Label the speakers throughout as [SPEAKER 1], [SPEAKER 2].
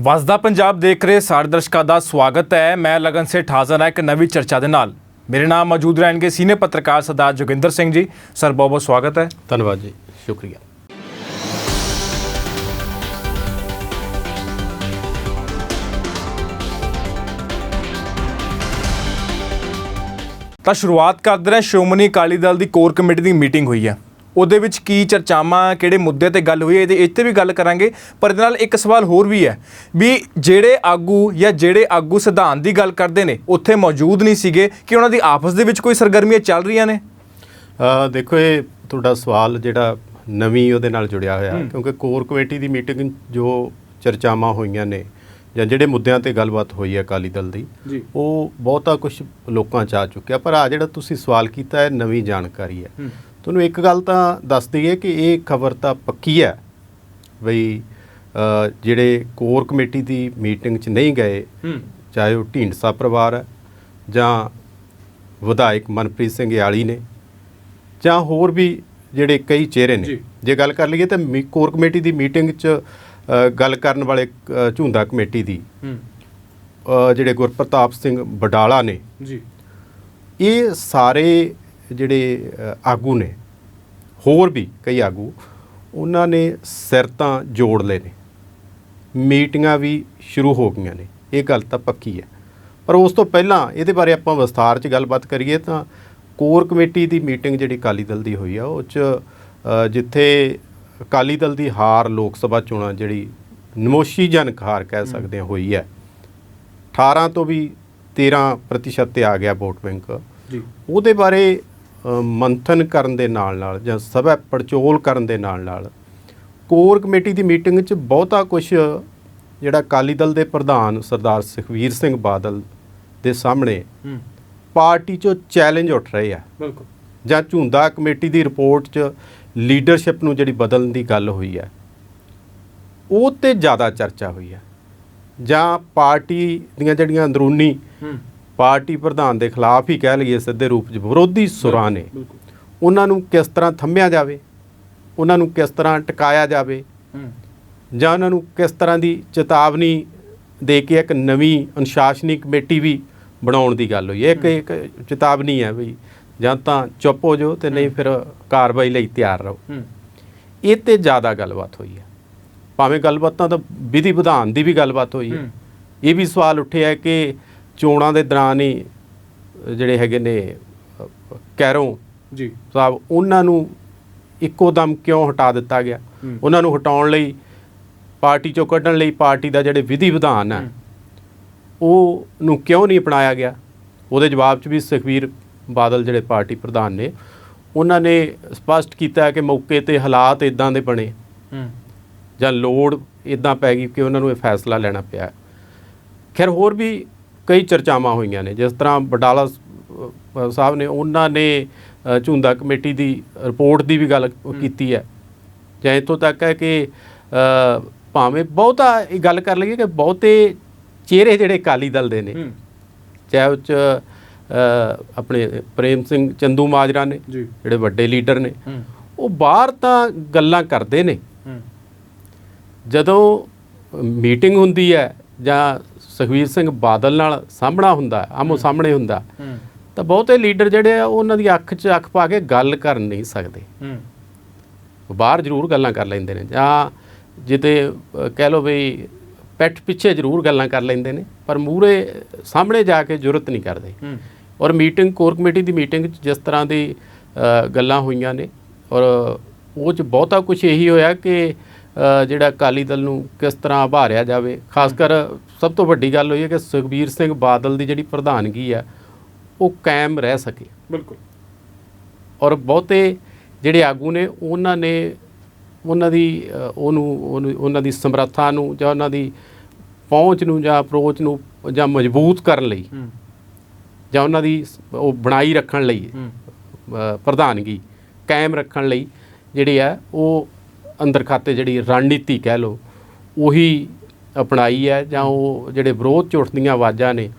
[SPEAKER 1] ਵਸਦਾ ਪੰਜਾਬ ਦੇਖ ਰਹੇ ਸਾਰੇ ਦਰਸ਼ਕਾਂ ਦਾ ਸਵਾਗਤ ਹੈ। ਮੈਂ ਲਗਨ ਸੇ ਹਾਜ਼ਰ ਹਾਂ ਇੱਕ ਨਵੀਂ ਚਰਚਾ ਦੇ ਨਾਲ। ਮੇਰੇ ਨਾਲ ਮੌਜੂਦ ਰਹਿਣਗੇ ਸੀਨੀਅਰ ਪੱਤਰਕਾਰ ਸਰਦਾਰ ਜੋਗਿੰਦਰ ਸਿੰਘ ਜੀ। ਸਰ ਬਹੁਤ ਬਹੁਤ ਸਵਾਗਤ ਹੈ।
[SPEAKER 2] ਧੰਨਵਾਦ ਜੀ। ਸ਼ੁਕਰੀਆ।
[SPEAKER 1] ਤਾਂ ਸ਼ੁਰੂਆਤ ਕਰਦੇ ਹਾਂ ਸ਼੍ਰੋਮਣੀ ਅਕਾਲੀ ਦਲ ਦੀ ਕੋਰ ਕਮੇਟੀ ਦੀ ਮੀਟਿੰਗ ਹੋਈ ਹੈ। ਉਹਦੇ ਵਿੱਚ ਕੀ ਚਰਚਾਵਾਂ ਕਿਹੜੇ ਮੁੱਦੇ ਤੇ ਗੱਲ ਹੋਈ ਇਹਦੇ ਇੱਥੇ ਵੀ ਗੱਲ ਕਰਾਂਗੇ। ਪਰ ਇਹਦੇ ਨਾਲ ਇੱਕ ਸਵਾਲ ਹੋਰ ਵੀ ਹੈ ਵੀ ਜਿਹੜੇ ਆਗੂ ਜਾਂ ਜਿਹੜੇ ਆਗੂ ਸਿਧਾਂਤ ਦੀ ਗੱਲ ਕਰਦੇ ਨੇ ਉੱਥੇ ਮੌਜੂਦ ਨਹੀਂ ਸੀਗੇ ਕਿ ਉਹਨਾਂ ਦੀ ਆਪਸ ਦੇ ਵਿੱਚ ਕੋਈ ਸਰਗਰਮੀਆਂ ਚੱਲ ਰਹੀਆਂ ਨੇ?
[SPEAKER 2] ਅ, ਦੇਖੋ ਇਹ ਤੁਹਾਡਾ ਸਵਾਲ ਜਿਹੜਾ ਨਵੀਂ ਉਹਦੇ ਨਾਲ ਜੁੜਿਆ ਹੋਇਆ ਕਿਉਂਕਿ ਕੋਰ ਕਮੇਟੀ ਦੀ ਮੀਟਿੰਗ ਜੋ ਚਰਚਾਵਾਂ ਹੋਈਆਂ ਨੇ ਜਾਂ ਜਿਹੜੇ ਮੁੱਦਿਆਂ ਤੇ ਗੱਲਬਾਤ ਹੋਈ ਹੈ ਅਕਾਲੀ ਦਲ ਦੀ। ਉਹ ਬਹੁਤਾ ਕੁਝ ਲੋਕਾਂ ਚ ਆ ਚੁੱਕਿਆ। ਪਰ ਆ ਜਿਹੜਾ ਤੁਸੀਂ ਸਵਾਲ ਕੀਤਾ ਹੈ ਨਵੀਂ ਜਾਣਕਾਰੀ ਹੈ। ਤੁਹਾਨੂੰ ਇੱਕ ਗੱਲ ਤਾਂ ਦੱਸ ਦਈਏ ਕਿ ਇਹ ਖਬਰ ਤਾਂ ਪੱਕੀ ਹੈ ਬਈ ਜਿਹੜੇ ਕੋਰ ਕਮੇਟੀ ਦੀ ਮੀਟਿੰਗ 'ਚ ਨਹੀਂ ਗਏ ਚਾਹੇ ਉਹ ਢੀਂਡਸਾ ਪਰਿਵਾਰ ਹੈ ਜਾਂ ਵਿਧਾਇਕ ਮਨਪ੍ਰੀਤ ਸਿੰਘ ਯਾਲੀ ਨੇ ਜਾਂ ਹੋਰ ਵੀ ਜਿਹੜੇ ਕਈ ਚਿਹਰੇ ਨੇ।
[SPEAKER 1] ਜੀ।
[SPEAKER 2] ਗੱਲ ਕਰ ਲਈਏ ਤਾਂ ਕੋਰ ਕਮੇਟੀ ਦੀ ਮੀਟਿੰਗ 'ਚ ਗੱਲ ਕਰਨ ਵਾਲੇ ਝੁੰਦਾ ਕਮੇਟੀ ਦੀ ਜਿਹੜੇ ਗੁਰਪ੍ਰਤਾਪ ਸਿੰਘ ਬਡਾਲਾ ਨੇ
[SPEAKER 1] ਜੀ।
[SPEAKER 2] ਇਹ ਸਾਰੇ ਜਿਹੜੇ ਆਗੂ ਨੇ ਹੋਰ ਵੀ ਕਈ ਆਗੂ ਉਹਨਾਂ ਨੇ ਸਿਰ ਤਾਂ ਜੋੜ ਲਏ ਨੇ। ਮੀਟਿੰਗਾਂ ਵੀ ਸ਼ੁਰੂ ਹੋ ਗਈਆਂ ਨੇ। ਇਹ ਗੱਲ ਤਾਂ ਪੱਕੀ ਹੈ। ਪਰ ਉਸ ਤੋਂ ਪਹਿਲਾਂ ਇਹਦੇ ਬਾਰੇ ਆਪਾਂ ਵਿਸਥਾਰ 'ਚ ਗੱਲਬਾਤ ਕਰੀਏ ਤਾਂ ਕੋਰ ਕਮੇਟੀ ਦੀ ਮੀਟਿੰਗ ਜਿਹੜੀ ਅਕਾਲੀ ਦਲ ਦੀ ਹੋਈ ਆ ਉਹ 'ਚ ਜਿੱਥੇ ਅਕਾਲੀ ਦਲ ਦੀ ਹਾਰ ਲੋਕ ਸਭਾ ਚੋਣਾਂ ਜਿਹੜੀ ਨਮੋਸ਼ੀਜਨਕ ਹਾਰ ਕਹਿ ਸਕਦੇ ਹਾਂ ਹੋਈ ਹੈ। 18 ਤੋਂ ਵੀ 13% ਪ੍ਰਤੀਸ਼ਤ ਤੇ ਆ ਗਿਆ ਵੋਟ ਬੈਂਕ।
[SPEAKER 1] ਜੀ।
[SPEAKER 2] ਉਹਦੇ ਬਾਰੇ ਮੰਥਨ ਕਰਨ ਦੇ ਨਾਲ ਨਾਲ ਜਾਂ ਸਭਾ ਪੜਚੋਲ ਕਰਨ ਦੇ ਨਾਲ ਨਾਲ ਕੋਰ ਕਮੇਟੀ ਦੀ ਮੀਟਿੰਗ 'ਚ ਬਹੁਤਾ ਕੁਝ ਜਿਹੜਾ ਅਕਾਲੀ ਦਲ ਦੇ ਪ੍ਰਧਾਨ ਸਰਦਾਰ ਸੁਖਵੀਰ ਸਿੰਘ ਬਾਦਲ ਦੇ ਸਾਹਮਣੇ ਪਾਰਟੀ 'ਚੋਂ ਚੈਲੰਜ ਉੱਠ ਰਹੇ ਆ।
[SPEAKER 1] ਬਿਲਕੁਲ।
[SPEAKER 2] ਜਾਂ ਝੁੰਦਾ ਕਮੇਟੀ ਦੀ ਰਿਪੋਰਟ 'ਚ ਲੀਡਰਸ਼ਿਪ ਨੂੰ ਜਿਹੜੀ ਬਦਲਣ ਦੀ ਗੱਲ ਹੋਈ ਹੈ ਉਹ ਤੇ ਜ਼ਿਆਦਾ ਚਰਚਾ ਹੋਈ ਹੈ ਜਾਂ ਪਾਰਟੀ ਦੀਆਂ ਜਿਹੜੀਆਂ ਅੰਦਰੂਨੀ ਪਾਰਟੀ ਪ੍ਰਧਾਨ ਦੇ ਖਿਲਾਫ ਹੀ ਕਹਿ ਲਈਏ ਸਿੱਧੇ ਰੂਪ 'ਚ ਵਿਰੋਧੀ ਸੁਰਾਂ ਨੇ। ਉਹਨਾਂ ਨੂੰ ਕਿਸ ਤਰ੍ਹਾਂ ਥੰਮਿਆ ਜਾਵੇ? ਉਹਨਾਂ ਨੂੰ ਕਿਸ ਤਰ੍ਹਾਂ ਟਿਕਾਇਆ ਜਾਵੇ? ਜਾਂ ਉਹਨਾਂ ਨੂੰ ਕਿਸ ਤਰ੍ਹਾਂ ਦੀ ਚੇਤਾਵਨੀ ਦੇ ਕੇ ਇੱਕ ਨਵੀਂ ਅਨੁਸ਼ਾਸਨੀ ਕਮੇਟੀ ਵੀ ਬਣਾਉਣ ਦੀ ਗੱਲ ਹੋਈ? ਹੈ। ਇੱਕ ਇੱਕ ਚੇਤਾਵਨੀ ਹੈ ਵੀ ਜਾਂ ਤਾਂ ਚੁੱਪ ਹੋ ਜਾਓ ਤੇ ਨਹੀਂ ਫਿਰ ਕਾਰਵਾਈ ਲਈ ਤਿਆਰ ਰਹੋ। ਇਹ ਤੇ ਜ਼ਿਆਦਾ ਗੱਲਬਾਤ ਹੋਈ ਹੈ। ਭਾਵੇਂ ਗੱਲਬਾਤਾਂ ਤਾਂ ਵਿਧੀ ਵਿਧਾਨ ਦੀ ਵੀ ਗੱਲਬਾਤ ਹੋਈ ਹੂੰ। ਇਹ ਵੀ ਸਵਾਲ ਉੱਠਿਆ ਕਿ ਚੋਣਾਂ ਦੇ ਦੌਰਾਨ ਹੀ ਜਿਹੜੇ ਹੈਗੇ ਨੇ ਕੈਰੋਂ
[SPEAKER 1] ਜੀ।
[SPEAKER 2] ਸਾਹਿਬ ਉਹਨਾਂ ਨੂੰ ਇੱਕੋ ਦਮ ਕਿਉਂ ਹਟਾ ਦਿੱਤਾ ਗਿਆ। ਉਹਨਾਂ ਨੂੰ ਹਟਾਉਣ ਲਈ ਪਾਰਟੀ ਚੋਂ ਕੱਢਣ ਲਈ ਪਾਰਟੀ ਦਾ ਜਿਹੜੇ ਵਿਧੀ ਵਿਧਾਨ ਹੈ। ਉਹ ਨੂੰ ਕਿਉਂ ਨਹੀਂ ਅਪਣਾਇਆ ਗਿਆ? ਉਹਦੇ ਜਵਾਬ 'ਚ ਵੀ ਸੁਖਵੀਰ ਬਾਦਲ ਜਿਹੜੇ ਪਾਰਟੀ ਪ੍ਰਧਾਨ ਨੇ ਉਹਨਾਂ ਨੇ ਸਪਸ਼ਟ ਕੀਤਾ ਕਿ ਮੌਕੇ ਤੇ ਹਾਲਾਤ ਇਦਾਂ ਦੇ ਬਣੇ। ਜਾਂ ਲੋੜ ਇਦਾਂ ਪੈ ਗਈ ਕਿ ਉਹਨਾਂ ਨੂੰ ਇਹ ਫੈਸਲਾ ਲੈਣਾ ਪਿਆ ਖੈਰ ਹੋਰ ਵੀ ਕਈ ਚਰਚਾਵਾਂ ਹੋਈਆਂ ਨੇ। ਜਿਸ ਤਰ੍ਹਾਂ ਅ, ਸਾਹਿਬ ਨੇ ਉਹਨਾਂ ਨੇ ਝੁੰਦਾ ਕਮੇਟੀ ਦੀ ਰਿਪੋਰਟ ਦੀ ਵੀ ਗੱਲ ਕੀਤੀ ਹੈ। ਜਾਂ ਇੱਥੋਂ ਤੱਕ ਹੈ ਕਿ ਭਾਵੇਂ ਬਹੁਤਾ ਇਹ ਗੱਲ ਕਰ ਲਈਏ ਕਿ ਬਹੁਤੇ ਚਿਹਰੇ ਜਿਹੜੇ ਅਕਾਲੀ ਦਲ ਦੇ ਨੇ। ਚਾਹੇ ਉਹ 'ਚ ਅ, ਆਪਣੇ ਪ੍ਰੇਮ ਸਿੰਘ ਚੰਦੂ ਮਾਜਰਾ ਨੇ ਜਿਹੜੇ ਵੱਡੇ ਲੀਡਰ ਨੇ। ਉਹ ਬਾਹਰ ਤਾਂ ਗੱਲਾਂ ਕਰਦੇ ਨੇ। ਜਦੋਂ ਮੀਟਿੰਗ ਹੁੰਦੀ ਹੈ ਜਾਂ ਸੁਖਵੀਰ ਸਿੰਘ ਬਾਦਲ ਨਾਲ ਸਾਹਮਣਾ ਹੁੰਦਾ ਆਮੋ ਸਾਹਮਣੇ ਹੁੰਦਾ ਤਾਂ ਬਹੁਤੇ ਲੀਡਰ ਜਿਹੜੇ ਆ ਉਹਨਾਂ ਦੀ ਅੱਖ 'ਚ ਅੱਖ ਪਾ ਕੇ ਗੱਲ ਕਰ ਨਹੀਂ ਸਕਦੇ। ਬਾਹਰ ਜ਼ਰੂਰ ਗੱਲਾਂ ਕਰ ਲੈਂਦੇ ਨੇ ਜਾਂ ਜਿੱਤੇ ਕਹਿ ਲਓ ਵੀ ਪੈਠ ਪਿੱਛੇ ਜ਼ਰੂਰ ਗੱਲਾਂ ਕਰ ਲੈਂਦੇ ਨੇ ਪਰ ਮੂਰੇ ਸਾਹਮਣੇ ਜਾ ਕੇ ਜ਼ਰੂਰਤ ਨਹੀਂ ਕਰਦੇ। ਔਰ ਮੀਟਿੰਗ ਕੋਰ ਕਮੇਟੀ ਦੀ ਮੀਟਿੰਗ 'ਚ ਜਿਸ ਤਰ੍ਹਾਂ ਦੀ ਗੱਲਾਂ ਹੋਈਆਂ ਨੇ ਔਰ ਉਹ 'ਚ ਬਹੁਤਾ ਕੁਝ ਇਹੀ ਹੋਇਆ ਕਿ ਜਿਹੜਾ ਅਕਾਲੀ ਦਲ ਨੂੰ ਕਿਸ ਤਰ੍ਹਾਂ ਆਭਾਰਿਆ ਜਾਵੇ ਖਾਸ ਕਰ ਸਭ ਤੋਂ ਵੱਡੀ ਗੱਲ ਹੋਈ ਹੈ ਕਿ ਸੁਖਬੀਰ ਸਿੰਘ ਬਾਦਲ ਦੀ ਜਿਹੜੀ ਪ੍ਰਧਾਨਗੀ ਹੈ ਉਹ ਕਾਇਮ ਰਹਿ ਸਕੇ।
[SPEAKER 1] ਬਿਲਕੁਲ।
[SPEAKER 2] ਔਰ ਬਹੁਤੇ ਜਿਹੜੇ ਆਗੂ ਨੇ ਉਹਨਾਂ ਨੇ ਉਹਨਾਂ ਦੀ ਉਹਨੂੰ ਉਹਨੂੰ- ਦੀ ਸਮਰੱਥਾ ਨੂੰ ਜਾਂ ਉਹਨਾਂ ਦੀ ਪਹੁੰਚ ਨੂੰ ਜਾਂ ਅਪਰੋਚ ਨੂੰ ਜਾਂ ਮਜ਼ਬੂਤ ਕਰਨ ਲਈ ਜਾਂ ਉਹਨਾਂ ਦੀ ਉਹ ਬਣਾਈ ਰੱਖਣ ਲਈ ਪ੍ਰਧਾਨਗੀ ਕਾਇਮ ਰੱਖਣ ਲਈ ਜਿਹੜੀ ਹੈ ਉਹ ਅੰਦਰ ਖਾਤੇ ਜਿਹੜੀ ਰਣਨੀਤੀ ਕਹਿ ਲਓ ਉਹੀ ਅਪਣਾਈ ਹੈ ਜਾਂ ਉਹ ਜਿਹੜੇ ਵਿਰੋਧ 'ਚ ਉੱਠਦੀਆਂ ਆਵਾਜ਼ਾਂ ਨੇ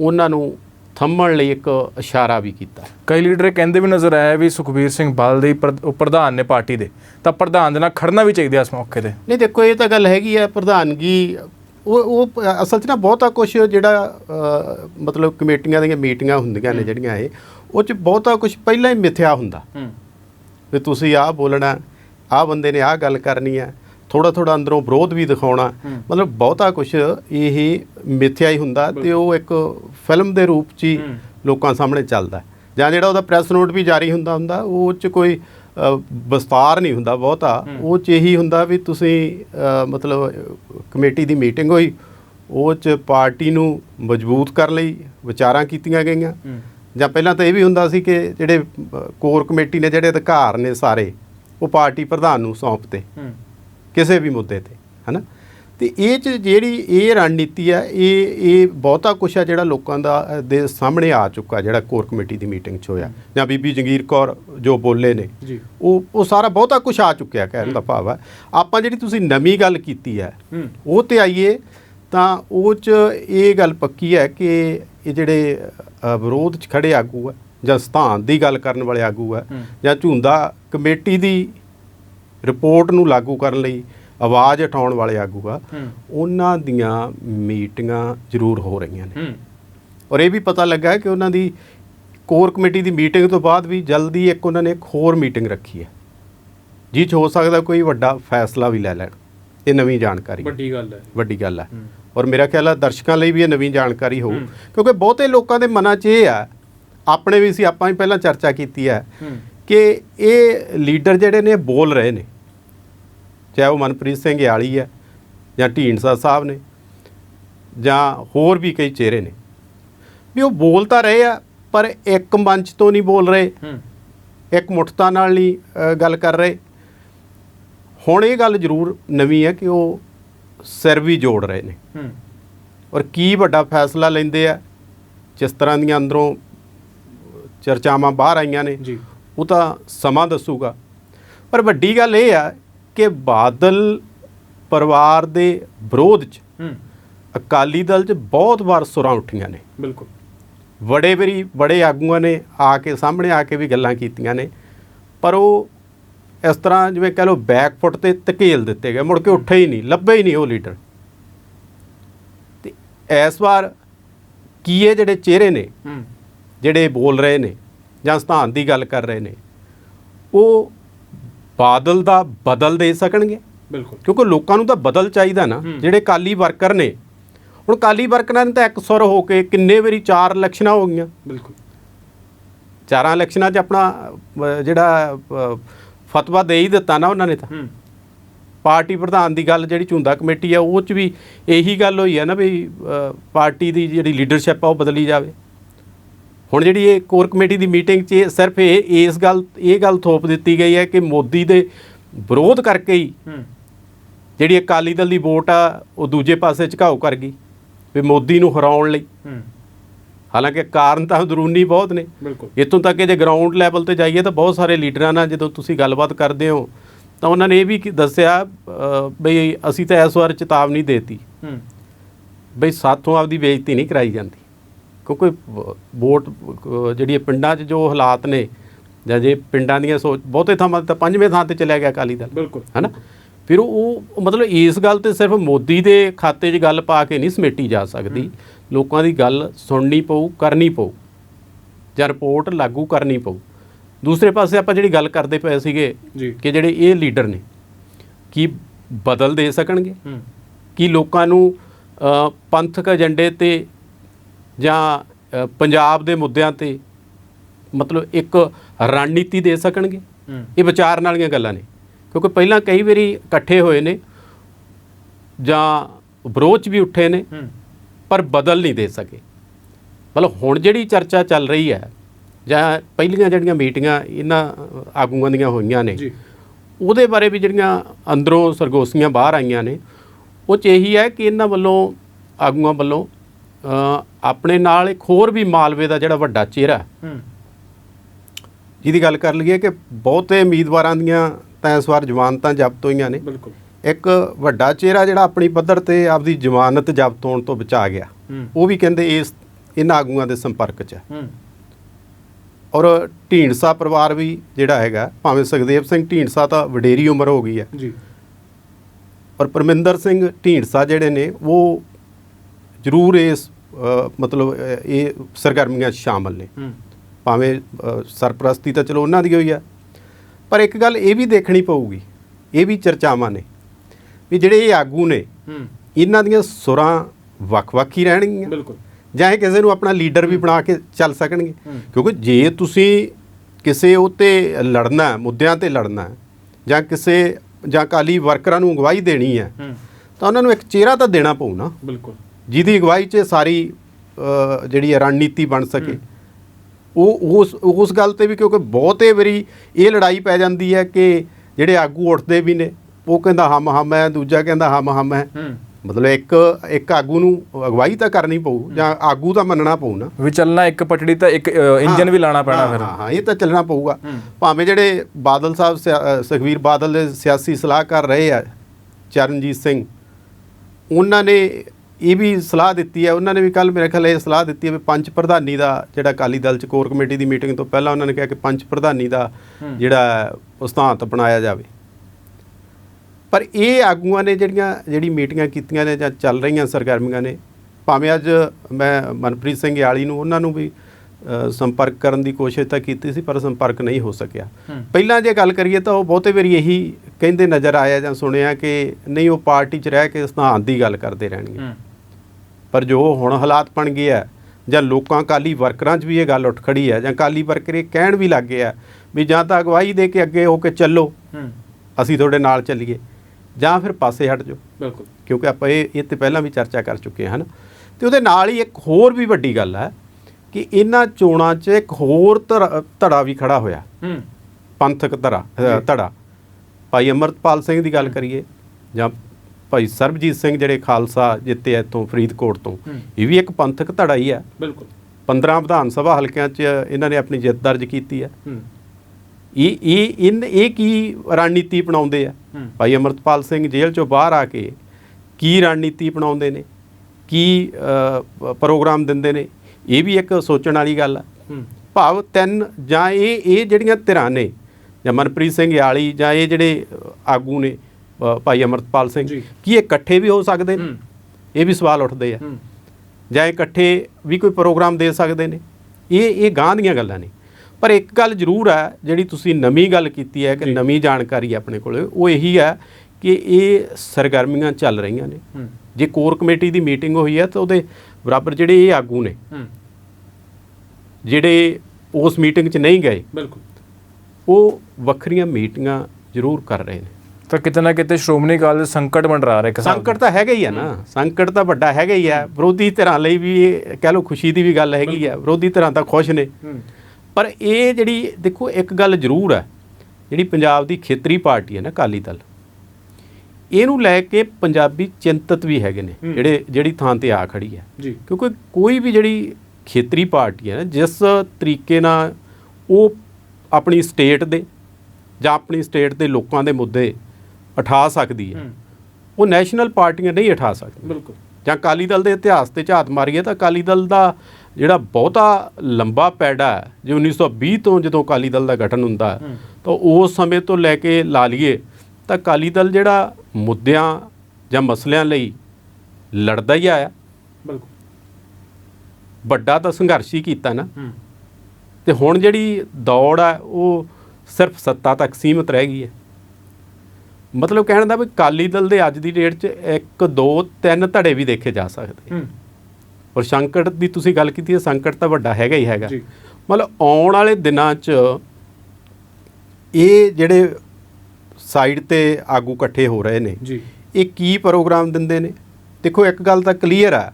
[SPEAKER 2] ਉਹਨਾਂ ਨੂੰ ਥੰਮਣ ਲਈ ਇੱਕ ਇਸ਼ਾਰਾ ਵੀ ਕੀਤਾ।
[SPEAKER 1] ਕਈ ਲੀਡਰ ਇਹ ਕਹਿੰਦੇ ਵੀ ਨਜ਼ਰ ਆਇਆ ਵੀ ਸੁਖਬੀਰ ਸਿੰਘ ਬਾਦਲ ਦੇ ਪ੍ਰਧਾਨ ਨੇ ਪਾਰਟੀ ਦੇ। ਤਾਂ ਪ੍ਰਧਾਨ ਦੇ ਨਾਲ ਖੜਨਾ ਵੀ ਚਾਹੀਦਾ ਇਸ ਮੌਕੇ ਤੇ।
[SPEAKER 2] ਨਹੀਂ ਦੇਖੋ ਇਹ ਤਾਂ ਗੱਲ ਹੈਗੀ ਹੈ ਪ੍ਰਧਾਨਗੀ। ਉਹ ਉਹ ਅਸਲ 'ਚ ਨਾ ਬਹੁਤਾ ਕੁਝ ਜਿਹੜਾ ਮਤਲਬ ਕਮੇਟੀਆਂ ਦੀਆਂ ਮੀਟਿੰਗਾਂ ਹੁੰਦੀਆਂ ਨੇ ਜਿਹੜੀਆਂ ਇਹ ਉਹ 'ਚ ਬਹੁਤਾ ਕੁਝ ਪਹਿਲਾਂ ਹੀ ਮਿਥਿਆ ਹੁੰਦਾ।
[SPEAKER 1] ਹੂੰ।
[SPEAKER 2] ਵੀ ਤੁਸੀਂ ਆਹ ਬੋਲਣਾ ਆਹ ਬੰਦੇ ਨੇ ਆਹ ਗੱਲ ਕਰਨੀ ਹੈ। ਥੋੜਾ ਥੋੜਾ ਅੰਦਰੋਂ ਵਿਰੋਧ ਵੀ ਦਿਖਾਉਣਾ। ਮਤਲਬ ਬਹੁਤਾ ਕੁਝ ਇਹ ਮਿਥਿਆ ਹੀ ਹੁੰਦਾ ਤੇ ਉਹ ਇੱਕ ਫਿਲਮ ਦੇ ਰੂਪ 'ਚ ਹੀ। ਲੋਕਾਂ ਸਾਹਮਣੇ ਚੱਲਦਾ। ਜਾਂ ਜਿਹੜਾ ਉਹਦਾ ਪ੍ਰੈਸ ਨੋਟ ਵੀ ਜਾਰੀ ਹੁੰਦਾ ਹੁੰਦਾ ਉਹ 'ਚ ਕੋਈ ਵਿਸਤਾਰ ਨਹੀਂ ਹੁੰਦਾ ਬਹੁਤਾ। ਉਹ 'ਚ ਇਹੀ ਹੁੰਦਾ ਵੀ ਤੁਸੀਂ ਮਤਲਬ ਕਮੇਟੀ ਦੀ ਮੀਟਿੰਗ ਹੋਈ ਉਹ 'ਚ ਪਾਰਟੀ ਨੂੰ ਮਜ਼ਬੂਤ ਕਰਨ ਲਈ ਵਿਚਾਰਾਂ ਕੀਤੀਆਂ ਗਈਆਂ। ਜਾਂ ਪਹਿਲਾਂ ਤਾਂ ਇਹ ਵੀ ਹੁੰਦਾ ਸੀ ਕਿ ਜਿਹੜੇ ਕੋਰ ਕਮੇਟੀ ਨੇ ਜਿਹੜੇ ਅਧਿਕਾਰ ਨੇ ਸਾਰੇ ਉਹ ਪਾਰਟੀ ਪ੍ਰਧਾਨ ਨੂੰ ਸੌਂਪਤੇ। ਕਿਸੇ ਵੀ ਮੁੱਦੇ ਤੇ ਹਨਾ? ਤੇ ਇਹ ਚ ਜਿਹੜੀ ਇਹ ਰਣਨੀਤੀ ਆ ਇਹ ਇਹ ਬਹੁਤਾ ਕੁਛ ਆ ਜਿਹੜਾ ਲੋਕਾਂ ਦਾ ਦੇ ਸਾਹਮਣੇ ਆ ਚੁੱਕਾ ਜਿਹੜਾ ਕੋਰ ਕਮੇਟੀ ਦੀ ਮੀਟਿੰਗ 'ਚ ਹੋਇਆ। ਜਾਂ ਬੀਬੀ ਜੰਗੀਰ ਕੌਰ ਜੋ ਬੋਲੇ ਨੇ ਉਹ ਉਹ ਸਾਰਾ ਬਹੁਤਾ ਕੁਛ ਆ ਚੁੱਕਿਆ ਕਹਿਣ ਦਾ ਭਾਵ ਆ। ਆਪਾਂ ਜਿਹੜੀ ਤੁਸੀਂ ਨਵੀਂ ਗੱਲ ਕੀਤੀ ਹੈ। ਉਹ ਤੇ ਆਈਏ ਤਾਂ ਉਹ ਚ ਇਹ ਗੱਲ ਪੱਕੀ ਹੈ ਕਿ ਇਹ ਜਿਹੜੇ ਵਿਰੋਧ ਚ ਖੜੇ ਆਗੂ ਆ ਜਾਂ ਸਥਾਨ ਦੀ ਗੱਲ ਕਰਨ ਵਾਲੇ ਆਗੂ ਆ
[SPEAKER 1] ਹੂੰ।
[SPEAKER 2] ਜਾਂ ਝੁੰਦਾ ਕਮੇਟੀ ਦੀ ਰਿਪੋਰਟ ਨੂੰ ਲਾਗੂ ਕਰਨ ਲਈ ਆਵਾਜ਼ ਉਠਾਉਣ ਵਾਲੇ ਆਗੂ ਆ ਉਹਨਾਂ ਦੀਆਂ ਮੀਟਿੰਗਾਂ ਜ਼ਰੂਰ ਹੋ ਰਹੀਆਂ ਨੇ। ਔਰ ਇਹ ਵੀ ਪਤਾ ਲੱਗਾ ਹੈ ਕਿ ਉਹਨਾਂ ਦੀ ਕੋਰ ਕਮੇਟੀ ਦੀ ਮੀਟਿੰਗ ਤੋਂ ਬਾਅਦ ਵੀ ਜਲਦੀ ਇੱਕ ਉਹਨਾਂ ਨੇ ਇੱਕ ਹੋਰ ਮੀਟਿੰਗ ਰੱਖੀ ਹੈ 'ਚ ਹੋ ਸਕਦਾ ਕੋਈ ਵੱਡਾ ਫੈਸਲਾ ਵੀ ਲੈ ਲੈਣ। ਇਹ ਨਵੀਂ ਜਾਣਕਾਰੀ।
[SPEAKER 1] ਵੱਡੀ ਗੱਲ ਹੈ।
[SPEAKER 2] ਵੱਡੀ ਗੱਲ ਹੈ। ਔਰ ਮੇਰਾ ਖਿਆਲ ਹੈ ਦਰਸ਼ਕਾਂ ਲਈ ਵੀ ਇਹ ਨਵੀਂ ਜਾਣਕਾਰੀ ਹੋਊ। ਕਿਉਂਕਿ ਬਹੁਤੇ ਲੋਕਾਂ ਦੇ ਮਨਾਂ 'ਚ ਇਹ ਆ ਆਪਣੇ ਵੀ ਸੀ ਆਪਾਂ ਵੀ ਪਹਿਲਾਂ ਚਰਚਾ ਕੀਤੀ ਹੂੰ। ਕਿ ਇਹ ਲੀਡਰ ਜਿਹੜੇ ਨੇ ਬੋਲ ਰਹੇ ਨੇ। ਚਾਹੇ ਉਹ ਮਨਪ੍ਰੀਤ ਸਿੰਘ ਯਾਲੀ ਹੈ ਜਾਂ ਢੀਂਡਸਾ ਸਾਹਿਬ ਨੇ ਜਾਂ ਹੋਰ ਵੀ ਕਈ ਚਿਹਰੇ ਨੇ। ਵੀ ਉਹ ਬੋਲ ਤਾਂ ਰਹੇ ਆ ਪਰ ਇੱਕ ਮੰਚ ਤੋਂ ਨਹੀਂ ਬੋਲ ਰਹੇ। ਇੱਕ ਮੁੱਠਤਾ ਨਾਲ ਨਹੀਂ ਗੱਲ ਕਰ ਰਹੇ। ਹੁਣ ਇਹ ਗੱਲ ਜ਼ਰੂਰ ਨਵੀਂ ਹੈ ਕਿ ਉਹ ਸਿਰ ਵੀ ਜੋੜ ਰਹੇ ਨੇ। ਔਰ ਕੀ ਵੱਡਾ ਫੈਸਲਾ ਲੈਂਦੇ ਆ ਜਿਸ ਤਰ੍ਹਾਂ ਦੀਆਂ ਅੰਦਰੋਂ ਚਰਚਾਵਾਂ ਬਾਹਰ ਆਈਆਂ ਨੇ।
[SPEAKER 1] ਜੀ।
[SPEAKER 2] ਉਹ ਤਾਂ ਸਮਾਂ ਦੱਸੂਗਾ। ਪਰ ਵੱਡੀ ਗੱਲ ਇਹ ਆ ਕਿ ਬਾਦਲ ਪਰਿਵਾਰ ਦੇ ਵਿਰੋਧ 'ਚ ਅਕਾਲੀ ਦਲ 'ਚ ਬਹੁਤ ਵਾਰ ਸੁਰਾਂ ਉੱਠੀਆਂ ਨੇ।
[SPEAKER 1] ਬਿਲਕੁਲ।
[SPEAKER 2] ਬੜੇ ਵਾਰੀ ਬੜੇ ਆਗੂਆਂ ਨੇ ਆ ਕੇ ਸਾਹਮਣੇ ਆ ਕੇ ਵੀ ਗੱਲਾਂ ਕੀਤੀਆਂ ਨੇ। ਪਰ ਉਹ ਇਸ ਤਰ੍ਹਾਂ ਜਿਵੇਂ ਕਹ ਲਓ ਬੈਕਫੁੱਟ ਤੇ ਧਕੇਲ ਦਿੱਤੇ ਗਏ ਮੁੜ ਕੇ ਉੱਠੇ ਹੀ ਨਹੀਂ ਲੱਭੇ ਹੀ ਨਹੀਂ ਉਹ ਲੀਡਰ। ਤੇ ਇਸ ਵਾਰ ਕੀ ਇਹ ਜਿਹੜੇ ਚਿਹਰੇ ਨੇ ਜਿਹੜੇ ਬੋਲ ਰਹੇ ਨੇ ਜਾਂ ਸਥਾਨ ਦੀ ਗੱਲ ਕਰ ਰਹੇ ਨੇ ਉਹ ਬਾਦਲ ਦਾ ਬਦਲ ਦੇ ਸਕਣਗੇ?
[SPEAKER 1] ਬਿਲਕੁਲ।
[SPEAKER 2] ਕਿਉਂਕਿ ਲੋਕਾਂ ਨੂੰ ਤਾਂ ਬਦਲ ਚਾਹੀਦਾ ਨਾ। ਜਿਹੜੇ ਕਾਲੀ ਵਰਕਰ ਨੇ। ਹੁਣ ਕਾਲੀ ਵਰਕਰਾਂ ਨੇ ਤਾਂ ਇੱਕ ਸੁਰ ਹੋ ਕੇ ਕਿੰਨੇ ਵਾਰੀ ਚਾਰ ਇਲੈਕਸ਼ਨਾਂ ਹੋ ਗਈਆਂ।
[SPEAKER 1] ਬਿਲਕੁਲ।
[SPEAKER 2] ਚਾਰਾਂ ਇਲੈਕਸ਼ਨਾਂ 'ਚ ਆਪਣਾ ਜਿਹੜਾ ਫਤਵਾ ਦੇ ਹੀ ਦਿੱਤਾ ਨਾ ਉਹਨਾਂ ਨੇ ਤਾਂ। ਪਾਰਟੀ ਪ੍ਰਧਾਨ ਦੀ ਗੱਲ ਜਿਹੜੀ ਝੁੰਦਾ ਕਮੇਟੀ ਆ ਉਹ 'ਚ ਵੀ ਇਹੀ ਗੱਲ ਹੋਈ ਆ ਨਾ ਵੀ ਪਾਰਟੀ ਦੀ ਜਿਹੜੀ ਲੀਡਰਸ਼ਿਪ ਆ ਉਹ ਬਦਲੀ ਜਾਵੇ। ਹੁਣ ਜਿਹੜੀ ਇਹ ਕੋਰ ਕਮੇਟੀ ਦੀ ਮੀਟਿੰਗ 'ਚ ਸਿਰਫ ਇਹ ਇਸ ਗੱਲ ਇਹ ਗੱਲ ਥੋਪ ਦਿੱਤੀ ਗਈ ਹੈ ਕਿ ਮੋਦੀ ਦੇ ਵਿਰੋਧ ਕਰਕੇ ਹੀ ਜਿਹੜੀ ਅਕਾਲੀ ਦਲ ਦੀ ਵੋਟ ਆ ਉਹ ਦੂਜੇ ਪਾਸੇ ਝੁਕਾਓ ਕਰ ਗਈ ਵੀ ਮੋਦੀ ਨੂੰ ਹਰਾਉਣ ਲਈ। ਹਾਲਾਂਕਿ ਕਾਰਨ ਤਾਂ ਅੰਦਰੂਨੀ ਬਹੁਤ ਨੇ।
[SPEAKER 1] ਬਿਲਕੁਲ।
[SPEAKER 2] ਇੱਥੋਂ ਤੱਕ ਜੇ ਗਰਾਊਂਡ ਲੈਵਲ ਤੇ ਜਾਈਏ ਤਾਂ ਬਹੁਤ ਸਾਰੇ ਲੀਡਰਾਂ ਨਾਲ ਜਦੋਂ ਤੁਸੀਂ ਗੱਲਬਾਤ ਕਰਦੇ ਹੋ ਤਾਂ ਉਹਨਾਂ ਨੇ ਇਹ ਵੀ ਕੀ ਦੱਸਿਆ ਬਈ ਅਸੀਂ ਤਾਂ ਇਸ ਵਾਰ ਚੇਤਾਵਨੀ ਦੇਤੀ।
[SPEAKER 1] ਹੂੰ।
[SPEAKER 2] ਬਈ ਸਾਥੋਂ ਆਪਦੀ ਬੇਇੱਜ਼ਤੀ ਨਹੀਂ ਕਰਾਈ ਜਾਂਦੀ। ਕਿਉਂਕਿ ਵੋਟ ਜਿਹੜੀ ਪਿੰਡਾਂ 'ਚ ਜੋ ਹਾਲਾਤ ਨੇ ਜਾਂ ਜੇ ਪਿੰਡਾਂ ਦੀਆਂ ਸੋਚ ਬਹੁਤੇ ਥਾਵਾਂ ਤੇ ਪੰਜਵੇਂ ਥਾਂ ਤੇ ਚਲਿਆ ਗਿਆ ਅਕਾਲੀ ਦਲ।
[SPEAKER 1] ਬਿਲਕੁਲ।
[SPEAKER 2] ਹੈਨਾ? ਫਿਰ ਉਹ ਮਤਲਬ ਇਸ ਗੱਲ ਤੇ ਸਿਰਫ ਮੋਦੀ ਦੇ ਖਾਤੇ 'ਚ ਗੱਲ ਪਾ ਕੇ ਨਹੀਂ ਸਮੇਟੀ ਜਾ ਸਕਦੀ। ਲੋਕਾਂ ਦੀ ਗੱਲ ਸੁਣਨੀ ਪਊ ਕਰਨੀ ਪਊ ਜਾਂ ਰਿਪੋਰਟ ਲਾਗੂ ਕਰਨੀ ਪਊ। ਦੂਸਰੇ ਪਾਸੇ ਆਪਾਂ ਜਿਹੜੀ ਗੱਲ ਕਰਦੇ ਪਏ ਸੀਗੇ ਕਿ ਜਿਹੜੇ ਇਹ ਲੀਡਰ ਨੇ ਕੀ ਬਦਲ ਦੇ ਸਕਣਗੇ? ਕੀ ਲੋਕਾਂ ਨੂੰ ਪੰਥਕ ਏਜੰਡੇ ਤੇ ਜਾਂ ਪੰਜਾਬ ਦੇ ਮੁੱਦਿਆਂ ਤੇ ਮਤਲਬ ਇੱਕ ਰਣਨੀਤੀ ਦੇ ਸਕਣਗੇ? ਇਹ ਵਿਚਾਰਨ ਵਾਲੀਆਂ ਗੱਲਾਂ ਨੇ। ਕਿਉਂਕਿ ਪਹਿਲਾਂ ਕਈ ਵਾਰੀ ਇਕੱਠੇ ਹੋਏ ਨੇ ਜਾਂ ਵਿਰੋਧ ਵੀ ਉੱਠੇ ਨੇ ਪਰ ਬਦਲ ਨਹੀਂ ਦੇ ਸਕੇ। ਮਤਲਬ ਹੁਣ ਜਿਹੜੀ ਚਰਚਾ ਚੱਲ ਰਹੀ ਹੈ ਜਾਂ ਪਹਿਲੀਆਂ ਜਿਹੜੀਆਂ ਮੀਟਿੰਗਾਂ ਇਹਨਾਂ ਆਗੂਆਂ ਦੀਆਂ ਹੋਈਆਂ ਨੇ ਉਹਦੇ ਬਾਰੇ ਵੀ ਜਿਹੜੀਆਂ ਅੰਦਰੋਂ ਸਰਗੋਸੀਆਂ ਬਾਹਰ ਆਈਆਂ ਨੇ ਉਹ 'ਚ ਇਹੀ ਹੈ ਕਿ ਇਹਨਾਂ ਵੱਲੋਂ ਆਗੂਆਂ ਵੱਲੋਂ ਆਪਣੇ ਨਾਲ ਇੱਕ ਹੋਰ ਵੀ ਮਾਲਵੇ ਦਾ ਜਿਹੜਾ ਵੱਡਾ ਚਿਹਰਾ
[SPEAKER 1] ਹੂੰ।
[SPEAKER 2] ਜਿਹਦੀ ਗੱਲ ਕਰ ਲਈਏ ਕਿ ਬਹੁਤੇ ਉਮੀਦਵਾਰਾਂ ਦੀਆਂ ਤਾਂ ਇਸ ਵਾਰ ਜ਼ਮਾਨਤਾਂ ਜ਼ਬਤ ਹੋਈਆਂ ਨੇ।
[SPEAKER 1] ਬਿਲਕੁਲ।
[SPEAKER 2] ਇੱਕ ਵੱਡਾ ਚਿਹਰਾ ਜਿਹੜਾ ਆਪਣੀ ਪੱਧਰ ਤੇ ਆਪਦੀ ਜ਼ਮਾਨਤ ਜ਼ਬਤ ਹੋਣ ਤੋਂ ਬਚਾ ਗਿਆ। ਉਹ ਵੀ ਕਹਿੰਦੇ ਇਸ ਇਹਨਾਂ ਆਗੂਆਂ ਦੇ ਸੰਪਰਕ 'ਚ ਹੈ।
[SPEAKER 1] ਹੂੰ।
[SPEAKER 2] ਔਰ ਢੀਂਡਸਾ ਪਰਿਵਾਰ ਵੀ ਜਿਹੜਾ ਹੈਗਾ ਭਾਵੇਂ ਸੁਖਦੇਵ ਸਿੰਘ ਢੀਂਡਸਾ ਤਾਂ ਵਡੇਰੀ ਉਮਰ ਹੋ ਗਈ ਹੈ।
[SPEAKER 1] ਜੀ।
[SPEAKER 2] ਔਰ ਪਰਮਿੰਦਰ ਸਿੰਘ ਢੀਂਡਸਾ ਜਿਹੜੇ ਨੇ ਉਹ ਜ਼ਰੂਰ ਇਸ ਮਤਲਬ ਇਹ ਸਰਗਰਮੀਆਂ ਸ਼ਾਮਲ ਨੇ। ਭਾਵੇਂ ਸਰਪ੍ਰਸਤੀ ਤਾਂ ਚਲੋ ਉਹਨਾਂ ਦੀ ਹੋਈ ਆ। ਪਰ ਇੱਕ ਗੱਲ ਇਹ ਵੀ ਦੇਖਣੀ ਪਊਗੀ ਇਹ ਵੀ ਚਰਚਾਵਾਂ ਨੇ ਵੀ ਜਿਹੜੇ ਇਹ ਆਗੂ ਨੇ ਇਹਨਾਂ ਦੀਆਂ ਸੁਰਾਂ ਵੱਖ-ਵੱਖ ਹੀ ਰਹਿਣਗੀਆਂ।
[SPEAKER 1] ਬਿਲਕੁਲ।
[SPEAKER 2] ਜਾਂ ਇਹ ਕਿਸੇ ਨੂੰ ਆਪਣਾ ਲੀਡਰ ਵੀ ਬਣਾ ਕੇ ਚੱਲ ਸਕਣਗੇ। ਕਿਉਂਕਿ ਜੇ ਤੁਸੀਂ ਕਿਸੇ ਉਤੇ ਲੜਨਾ ਮੁੱਦਿਆਂ ਤੇ ਲੜਨਾ ਜਾਂ ਕਿਸੇ ਜਾਂ ਕਾਲੀ ਵਰਕਰਾਂ ਨੂੰ ਅਗਵਾਈ ਦੇਣੀ ਹੂੰ। ਤਾਂ ਉਹਨਾਂ ਨੂੰ ਇੱਕ ਚਿਹਰਾ ਤਾਂ ਦੇਣਾ ਪਊ ਨਾ।
[SPEAKER 1] ਬਿਲਕੁਲ।
[SPEAKER 2] ਜਿਹਦੀ ਅਗਵਾਈ 'ਚ ਸਾਰੀ ਜਿਹੜੀ ਹੈ ਰਣਨੀਤੀ ਬਣ ਸਕੇ। ਉਹ ਉਸ ਉਸ ਗੱਲ ਤੇ ਵੀ ਕਿਉਂਕਿ ਬਹੁਤੇ ਵਾਰੀ ਇਹ ਲੜਾਈ ਪੈ ਜਾਂਦੀ ਹੈ ਕਿ ਜਿਹੜੇ ਆਗੂ ਉੱਠਦੇ ਵੀ ਨੇ ਉਹ ਕਹਿੰਦਾ ਹਮ ਹਮ ਹੈ ਦੂਜਾ ਕਹਿੰਦਾ ਹਮ ਹਮ ਹੈ। ਮਤਲਬ ਇੱਕ ਇੱਕ ਆਗੂ ਨੂੰ ਅਗਵਾਈ ਤਾਂ ਕਰਨੀ ਪਊ ਜਾਂ ਆਗੂ ਤਾਂ ਮੰਨਣਾ ਪਊ ਨਾ।
[SPEAKER 1] ਵੀ ਚੱਲਣਾ ਇੱਕ ਪਟੜੀ ਤਾਂ ਇੱਕ ਇੰਜਨ ਵੀ ਲਾਣਾ ਪੈਣਾ
[SPEAKER 2] ਹਾਂ,
[SPEAKER 1] ਫਿਰ।
[SPEAKER 2] ਹਾਂ ਹਾਂ ਇਹ ਤਾਂ ਚੱਲਣਾ ਪਊਗਾ। ਭਾਵੇਂ ਜਿਹੜੇ ਬਾਦਲ ਸਾਹਿਬ ਸੁਖਬੀਰ ਬਾਦਲ ਦੇ ਸਿਆਸੀ ਸਲਾਹਕਾਰ ਰਹੇ ਆ ਚਰਨਜੀਤ ਸਿੰਘ ਉਹਨਾਂ ਨੇ ਇਹ ਵੀ ਸਲਾਹ ਦਿੱਤੀ ਹੈ। ਉਹਨਾਂ ਨੇ ਵੀ ਕੱਲ ਮੇਰੇ ਖਿਆਲ ਇਹ ਸਲਾਹ ਦਿੱਤੀ ਹੈ ਵੀ ਪੰਜ ਪ੍ਰਧਾਨੀ ਦਾ ਜਿਹੜਾ ਅਕਾਲੀ ਦਲ ਚ ਕੋਰ ਕਮੇਟੀ ਦੀ ਮੀਟਿੰਗ ਤੋਂ ਪਹਿਲਾਂ ਉਹਨਾਂ ਨੇ ਕਿਹਾ ਕਿ ਪੰਜ ਪ੍ਰਧਾਨੀ ਦਾ। ਜਿਹੜਾ ਉਸਤਾਂਤ ਬਣਾਇਆ ਜਾਵੇ। ਪਰ ਇਹ ਆਗੂਆਂ ਨੇ ਜਿਹੜੀਆਂ ਜਿਹੜੀ ਮੀਟਿੰਗਾਂ ਕੀਤੀਆਂ ਨੇ ਜਾਂ ਚੱਲ ਰਹੀਆਂ ਸਰਗਰਮੀਆਂ ਨੇ ਭਾਵੇਂ ਅੱਜ ਮੈਂ ਮਨਪ੍ਰੀਤ ਸਿੰਘ ਯਾਲੀ ਨੂੰ ਉਹਨਾਂ ਨੂੰ ਵੀ ਸੰਪਰਕ ਕਰਨ ਦੀ ਕੋਸ਼ਿਸ਼ ਤਾਂ ਕੀਤੀ ਸੀ ਪਰ ਸੰਪਰਕ ਨਹੀਂ ਹੋ ਸਕਿਆ। ਪਹਿਲਾਂ ਜੇ ਗੱਲ ਕਰੀਏ ਤਾਂ ਉਹ ਬਹੁਤੇ ਵਾਰੀ ਇਹੀ ਕਹਿੰਦੇ ਨਜ਼ਰ ਆਇਆ ਜਾਂ ਸੁਣਿਆ ਕਿ ਨਹੀਂ ਉਹ ਪਾਰਟੀ 'ਚ ਰਹਿ ਕੇ ਸਿਧਾਂਤ ਦੀ ਗੱਲ ਕਰਦੇ ਰਹਿਣਗੇ। ਪਰ ਜੋ ਹੁਣ ਹਾਲਾਤ ਬਣ ਗਏ ਆ ਜਾਂ ਲੋਕਾਂ ਕਾਲੀ ਵਰਕਰਾਂ 'ਚ ਵੀ ਇਹ ਗੱਲ ਉੱਠ ਖੜੀ ਹੈ ਜਾਂ ਕਾਲੀ ਵਰਕਰ ਇਹ ਕਹਿਣ ਵੀ ਲੱਗ ਗਏ ਆ ਵੀ ਜਾਂ ਤਾਂ ਅਗਵਾਈ ਦੇ ਕੇ ਅੱਗੇ ਹੋ ਕੇ ਚੱਲੋ
[SPEAKER 1] ਹੂੰ।
[SPEAKER 2] ਅਸੀਂ ਤੁਹਾਡੇ ਨਾਲ ਚੱਲੀਏ ਜਾਂ ਫਿਰ ਪਾਸੇ ਹਟ ਜਾਓ।
[SPEAKER 1] ਬਿਲਕੁਲ।
[SPEAKER 2] ਕਿਉਂਕਿ ਆਪਾਂ ਇਹ ਇਹ ਤੇ ਪਹਿਲਾਂ ਵੀ ਚਰਚਾ ਕਰ ਚੁੱਕੇ ਹਾਂ ਹਨ ਤੇ ਉਹਦੇ ਨਾਲ ਹੀ ਇੱਕ ਹੋਰ ਵੀ ਵੱਡੀ ਗੱਲ ਹੈ ਕਿ ਇਹਨਾਂ ਚੋਣਾਂ 'ਚ ਇੱਕ ਹੋਰ ਧੜਾ ਵੀ ਖੜਾ ਹੋਇਆ।
[SPEAKER 1] ਹੂੰ।
[SPEAKER 2] ਪੰਥਕ ਧੜਾ ਧੜਾ। ਭਾਈ ਅਮਰਤਪਾਲ ਸਿੰਘ ਦੀ ਗੱਲ ਕਰੀਏ ਜਾਂ ਭਾਈ ਸਰਬਜੀਤ ਸਿੰਘ ਜਿਹੜੇ ਖਾਲਸਾ ਜਿੱਤੇ ਆ ਇੱਥੋਂ ਫਰੀਦਕੋਟ ਤੋਂ। ਇਹ ਵੀ ਇੱਕ ਪੰਥਕ ਧੜਾ ਹੀ ਹੈ
[SPEAKER 1] ਬਿਲਕੁਲ।
[SPEAKER 2] 15 ਵਿਧਾਨ ਸਭਾ ਹਲਕਿਆਂ 'ਚ ਇਹਨਾਂ ਨੇ ਆਪਣੀ ਜਿੱਤ ਦਰਜ ਕੀਤੀ ਹੈ। ਇਹ ਇਹ ਇਨ ਇਹ ਕੀ ਰਣਨੀਤੀ ਅਪਣਾਉਂਦੇ ਆ? ਭਾਈ ਅਮਰਤਪਾਲ ਸਿੰਘ ਜੇਲ੍ਹ ਚੋਂ ਬਾਹਰ ਆ ਕੇ ਕੀ ਰਣਨੀਤੀ ਅਪਣਾਉਂਦੇ ਨੇ? ਕੀ ਪ੍ਰੋਗਰਾਮ ਦਿੰਦੇ ਨੇ? ਇਹ ਵੀ ਇੱਕ ਸੋਚਣ ਵਾਲੀ ਗੱਲ ਹੂੰ। ਭਾਵ ਤਿੰਨ ਜਾਂ ਇਹ ਇਹ ਜਿਹੜੀਆਂ ਧਿਰਾਂ ਨੇ ਜਾਂ ਮਨਪ੍ਰੀਤ ਸਿੰਘ ਯਾਲੀ ਜਾਂ ਇਹ ਜਿਹੜੇ ਆਗੂ ਨੇ ਭਾਈ ਅਮਰਤਪਾਲ ਸਿੰਘ। ਕੀ ਇਹ ਇਕੱਠੇ ਵੀ ਹੋ ਸਕਦੇ ਨੇ? ਇਹ ਵੀ ਸਵਾਲ ਉੱਠਦੇ ਆ। ਜਾਂ ਇਕੱਠੇ ਵੀ ਕੋਈ ਪ੍ਰੋਗਰਾਮ ਦੇ ਸਕਦੇ ਨੇ? ਇਹ ਇਹ ਗਾਂ ਦੀਆਂ ਗੱਲਾਂ ਨੇ। ਪਰ ਇੱਕ ਗੱਲ ਜ਼ਰੂਰ ਹੈ ਜਿਹੜੀ ਤੁਸੀਂ ਨਵੀਂ ਗੱਲ ਕੀਤੀ ਹੈ ਕਿ। ਨਵੀਂ ਜਾਣਕਾਰੀ ਆਪਣੇ ਕੋਲ ਉਹ ਇਹੀ ਹੈ ਕਿ ਇਹ ਸਰਗਰਮੀਆਂ ਚੱਲ ਰਹੀਆਂ ਨੇ। ਜੇ ਕੋਰ ਕਮੇਟੀ ਦੀ ਮੀਟਿੰਗ ਹੋਈ ਹੈ ਤਾਂ ਉਹਦੇ ਬਰਾਬਰ ਜਿਹੜੇ ਇਹ ਆਗੂ ਨੇ ਜਿਹੜੇ ਉਸ ਮੀਟਿੰਗ 'ਚ ਨਹੀਂ ਗਏ
[SPEAKER 1] ਬਿਲਕੁਲ।
[SPEAKER 2] ਉਹ ਵੱਖਰੀਆਂ ਮੀਟਿੰਗਾਂ ਜ਼ਰੂਰ ਕਰ ਰਹੇ ਨੇ।
[SPEAKER 1] ਤਾਂ ਕਿਤੇ ਨਾ ਕਿਤੇ ਸ਼੍ਰੋਮਣੀ ਅਕਾਲੀ ਸੰਕਟ ਬਣ ਰਹਾ ਹੈ
[SPEAKER 2] ਸੰਕਟ ਤਾਂ ਹੈਗਾ ਹੀ ਆ ਨਾ। ਸੰਕਟ ਤਾਂ ਵੱਡਾ ਹੈਗਾ ਹੀ ਆ। ਵਿਰੋਧੀ ਧਿਰਾਂ ਲਈ ਵੀ ਇਹ ਕਹਿ ਲਓ ਖੁਸ਼ੀ ਦੀ ਵੀ ਗੱਲ ਹੈਗੀ ਆ। ਵਿਰੋਧੀ ਧਿਰਾਂ ਤਾਂ ਖੁਸ਼ ਨੇ। ਪਰ ਇਹ ਜਿਹੜੀ ਦੇਖੋ ਇੱਕ ਗੱਲ ਜ਼ਰੂਰ ਹੈ ਜਿਹੜੀ ਪੰਜਾਬ ਦੀ ਖੇਤਰੀ ਪਾਰਟੀ ਹੈ ਨਾ ਅਕਾਲੀ ਦਲ ਇਹਨੂੰ ਲੈ ਕੇ ਪੰਜਾਬੀ ਚਿੰਤਤ ਵੀ ਹੈਗੇ ਨੇ। ਜਿਹੜੇ ਜਿਹੜੀ ਥਾਂ ਤੇ ਆ ਖੜੀ ਹੈ। ਕਿਉਂਕਿ ਕੋਈ ਵੀ ਜਿਹੜੀ ਖੇਤਰੀ ਪਾਰਟੀ ਹੈ ਨਾ ਜਿਸ ਤਰੀਕੇ ਨਾਲ ਉਹ ਆਪਣੀ ਸਟੇਟ ਦੇ ਜਾਂ ਆਪਣੀ ਸਟੇਟ ਦੇ ਲੋਕਾਂ ਦੇ ਮੁੱਦੇ ਉਠਾ ਸਕਦੀ ਹੈ। ਉਹ ਨੈਸ਼ਨਲ ਪਾਰਟੀਆਂ ਨਹੀਂ ਉਠਾ ਸਕਦੀਆਂ
[SPEAKER 1] ਬਿਲਕੁਲ।
[SPEAKER 2] ਜਾਂ ਅਕਾਲੀ ਦਲ ਦੇ ਇਤਿਹਾਸ ਤੇ ਝਾਤ ਮਾਰੀਏ ਤਾਂ ਅਕਾਲੀ ਦਲ ਦਾ ਜਿਹੜਾ ਬਹੁਤਾ ਲੰਬਾ ਪੈੜਾ ਹੈ ਜੇ 1920 ਤੋਂ ਜਦੋਂ ਅਕਾਲੀ ਦਲ ਦਾ ਗਠਨ ਹੁੰਦਾ। ਤਾਂ ਉਸ ਸਮੇਂ ਤੋਂ ਲੈ ਕੇ ਲਾ ਲਈਏ ਤਾਂ ਅਕਾਲੀ ਦਲ ਜਿਹੜਾ ਮੁੱਦਿਆਂ ਜਾਂ ਮਸਲਿਆਂ ਲਈ ਲੜਦਾ ਹੀ ਆਇਆ।
[SPEAKER 1] ਬਿਲਕੁਲ।
[SPEAKER 2] ਵੱਡਾ ਤਾਂ ਸੰਘਰਸ਼ ਹੀ ਕੀਤਾ ਨਾ। ਤੇ ਹੁਣ ਜਿਹੜੀ ਦੌੜ ਆ ਉਹ ਸਿਰਫ ਸੱਤਾ ਤੱਕ ਸੀਮਿਤ ਰਹਿ ਗਈ ਹੈ। ਮਤਲਬ ਕਹਿਣ ਦਾ ਵੀ ਅਕਾਲੀ ਦਲ ਦੇ ਅੱਜ ਦੀ ਡੇਟ 'ਚ ਇੱਕ ਦੋ ਤਿੰਨ ਧੜੇ ਵੀ ਦੇਖੇ ਜਾ ਸਕਦੇ।
[SPEAKER 1] ਹੂੰ।
[SPEAKER 2] ਔਰ ਸੰਕਟ ਦੀ ਤੁਸੀਂ ਗੱਲ ਕੀਤੀ ਹੈ ਸੰਕਟ ਤਾਂ ਵੱਡਾ ਹੈਗਾ ਹੀ ਹੈਗਾ।
[SPEAKER 1] ਜੀ।
[SPEAKER 2] ਮਤਲਬ ਆਉਣ ਵਾਲੇ ਦਿਨਾਂ 'ਚ ਇਹ ਜਿਹੜੇ ਸਾਈਡ ਤੇ ਆਗੂ ਇਕੱਠੇ ਹੋ ਰਹੇ ਨੇ
[SPEAKER 1] ਜੀ।
[SPEAKER 2] ਇਹ ਕੀ ਪ੍ਰੋਗਰਾਮ ਦਿੰਦੇ ਨੇ? ਦੇਖੋ ਇੱਕ ਗੱਲ ਤਾਂ ਕਲੀਅਰ ਆ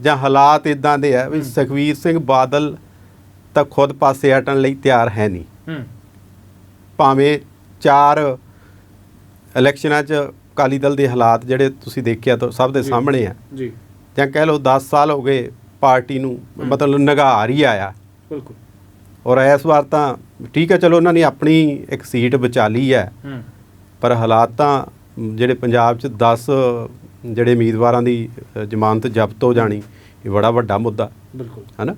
[SPEAKER 2] ਜਾਂ ਹਾਲਾਤ ਇਦਾਂ ਦੇ ਆ ਵੀ ਸੁਖਵੀਰ ਸਿੰਘ ਬਾਦਲ ਤਾਂ ਖੁਦ ਪਾਸੇ ਹਟਣ ਲਈ ਤਿਆਰ ਹੈ ਨਹੀਂ।
[SPEAKER 1] ਹੂੰ।
[SPEAKER 2] ਭਾਵੇਂ ਚਾਰ ਇਲੈਕਸ਼ਨਾਂ 'ਚ ਅਕਾਲੀ ਦਲ ਦੇ ਹਾਲਾਤ ਜਿਹੜੇ ਤੁਸੀਂ ਦੇਖਿਆ ਤਾਂ ਸਭ ਦੇ। ਸਾਹਮਣੇ ਆ।
[SPEAKER 1] ਜੀ।
[SPEAKER 2] ਜਾਂ ਕਹਿ ਲਓ 10 ਸਾਲ ਹੋ ਗਏ ਪਾਰਟੀ ਨੂੰ ਮਤਲਬ ਨਗਾਰ ਹੀ ਆਇਆ
[SPEAKER 1] ਬਿਲਕੁਲ।
[SPEAKER 2] ਔਰ ਇਸ ਵਾਰ ਤਾਂ ਠੀਕ ਹੈ ਚਲੋ ਉਹਨਾਂ ਨੇ ਆਪਣੀ ਇੱਕ ਸੀਟ ਬਚਾ ਲਈ ਹੈ। ਪਰ ਹਾਲਾਤ ਤਾਂ ਜਿਹੜੇ ਪੰਜਾਬ 'ਚ 10 ਜਿਹੜੇ ਉਮੀਦਵਾਰਾਂ ਦੀ ਜ਼ਮਾਨਤ ਜ਼ਬਤ ਹੋ ਜਾਣੀ ਇਹ ਬੜਾ ਵੱਡਾ ਮੁੱਦਾ।
[SPEAKER 1] ਬਿਲਕੁਲ।
[SPEAKER 2] ਹੈਨਾ?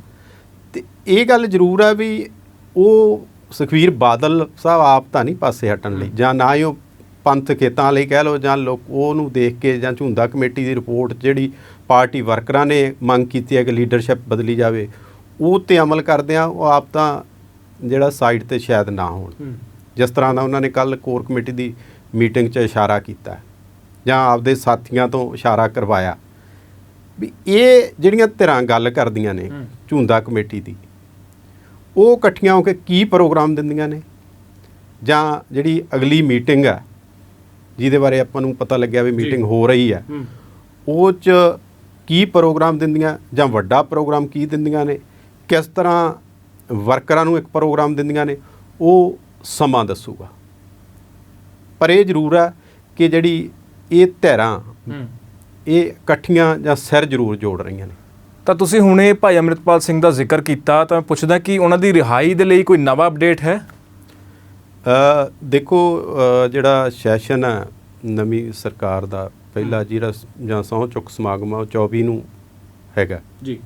[SPEAKER 2] ਤੇ ਇਹ ਗੱਲ ਜ਼ਰੂਰ ਹੈ ਵੀ ਉਹ ਸੁਖਵੀਰ ਬਾਦਲ ਸਾਹਿਬ ਆਪ ਤਾਂ ਨਹੀਂ ਪਾਸੇ ਹਟਣ ਲਈ ਜਾਂ ਨਾ ਹੀ ਉਹ ਪੰਥ ਖੇਤਾਂ ਲਈ ਕਹਿ ਲਓ ਜਾਂ ਲੋਕ ਉਹਨੂੰ ਦੇਖ ਕੇ ਜਾਂ ਝੁੰਦਾ ਕਮੇਟੀ ਦੀ ਰਿਪੋਰਟ ਜਿਹੜੀ ਪਾਰਟੀ ਵਰਕਰਾਂ ਨੇ ਮੰਗ ਕੀਤੀ ਹੈ ਕਿ ਲੀਡਰਸ਼ਿਪ ਬਦਲੀ ਜਾਵੇ ਉਹ ਤੇ ਅਮਲ ਕਰਦੇ ਆ ਉਹ ਆਪ ਤਾਂ ਜਿਹੜਾ ਸਾਈਡ ਤੇ ਸ਼ਾਇਦ ਨਾ ਹੋਣ ਜਿਸ ਤਰ੍ਹਾਂ ਦਾ ਉਹਨਾਂ ਨੇ ਕੱਲ ਕੋਰ ਕਮੇਟੀ ਦੀ ਮੀਟਿੰਗ 'ਚ ਇਸ਼ਾਰਾ ਕੀਤਾ ਜਾਂ ਆਪਦੇ ਸਾਥੀਆਂ ਤੋਂ ਇਸ਼ਾਰਾ ਕਰਵਾਇਆ ਵੀ ਇਹ ਜਿਹੜੀਆਂ ਧਿਰਾਂ ਗੱਲ ਕਰਦੀਆਂ ਨੇ। ਝੁੰਦਾ ਕਮੇਟੀ ਦੀ ਉਹ ਇਕੱਠੀਆਂ ਹੋ ਕੇ ਕੀ ਪ੍ਰੋਗਰਾਮ ਦਿੰਦੀਆਂ ਨੇ ਜਾਂ ਜਿਹੜੀ ਅਗਲੀ ਮੀਟਿੰਗ ਹੈ ਜਿਹਦੇ ਬਾਰੇ ਆਪਾਂ ਨੂੰ ਪਤਾ ਲੱਗਿਆ ਵੀ ਮੀਟਿੰਗ ਹੋ ਰਹੀ ਹੈ। ਉਹ 'ਚ ਕੀ ਪ੍ਰੋਗਰਾਮ ਦਿੰਦੀਆਂ ਜਾਂ ਵੱਡਾ ਪ੍ਰੋਗਰਾਮ ਕੀ ਦਿੰਦੀਆਂ ਨੇ? ਕਿਸ ਤਰ੍ਹਾਂ ਵਰਕਰਾਂ ਨੂੰ ਇੱਕ ਪ੍ਰੋਗਰਾਮ ਦਿੰਦੀਆਂ ਨੇ? ਉਹ ਸਮਾਂ ਦੱਸੂਗਾ। ਪਰ ਇਹ ਜ਼ਰੂਰ ਹੈ ਕਿ ਜਿਹੜੀ ਇਹ ਧਿਰਾਂ ਇਹ ਇਕੱਠੀਆਂ ਜਾਂ ਸਿਰ ਜ਼ਰੂਰ ਜੋੜ ਰਹੀਆਂ ਨੇ।
[SPEAKER 1] ਤਾਂ ਤੁਸੀਂ ਹੁਣੇ ਭਾਈ ਅਮਰਿਤਪਾਲ ਸਿੰਘ ਦਾ ਜ਼ਿਕਰ ਕੀਤਾ ਤਾਂ ਮੈਂ ਪੁੱਛਦਾ ਕਿ ਉਹਨਾਂ ਦੀ ਰਿਹਾਈ ਦੇ ਲਈ ਕੋਈ ਨਵਾਂ ਅਪਡੇਟ ਹੈ?
[SPEAKER 2] ਦੇਖੋ ਜਿਹੜਾ ਸੈਸ਼ਨ ਹੈ ਨਵੀਂ ਸਰਕਾਰ ਦਾ ਪਹਿਲਾ ਜਿਹੜਾ ਜਾਂ ਸਹੁੰ ਚੁੱਕ ਸਮਾਗਮ ਆ ਉਹ 24 ਨੂੰ ਹੈਗਾ।
[SPEAKER 1] ਜੀ।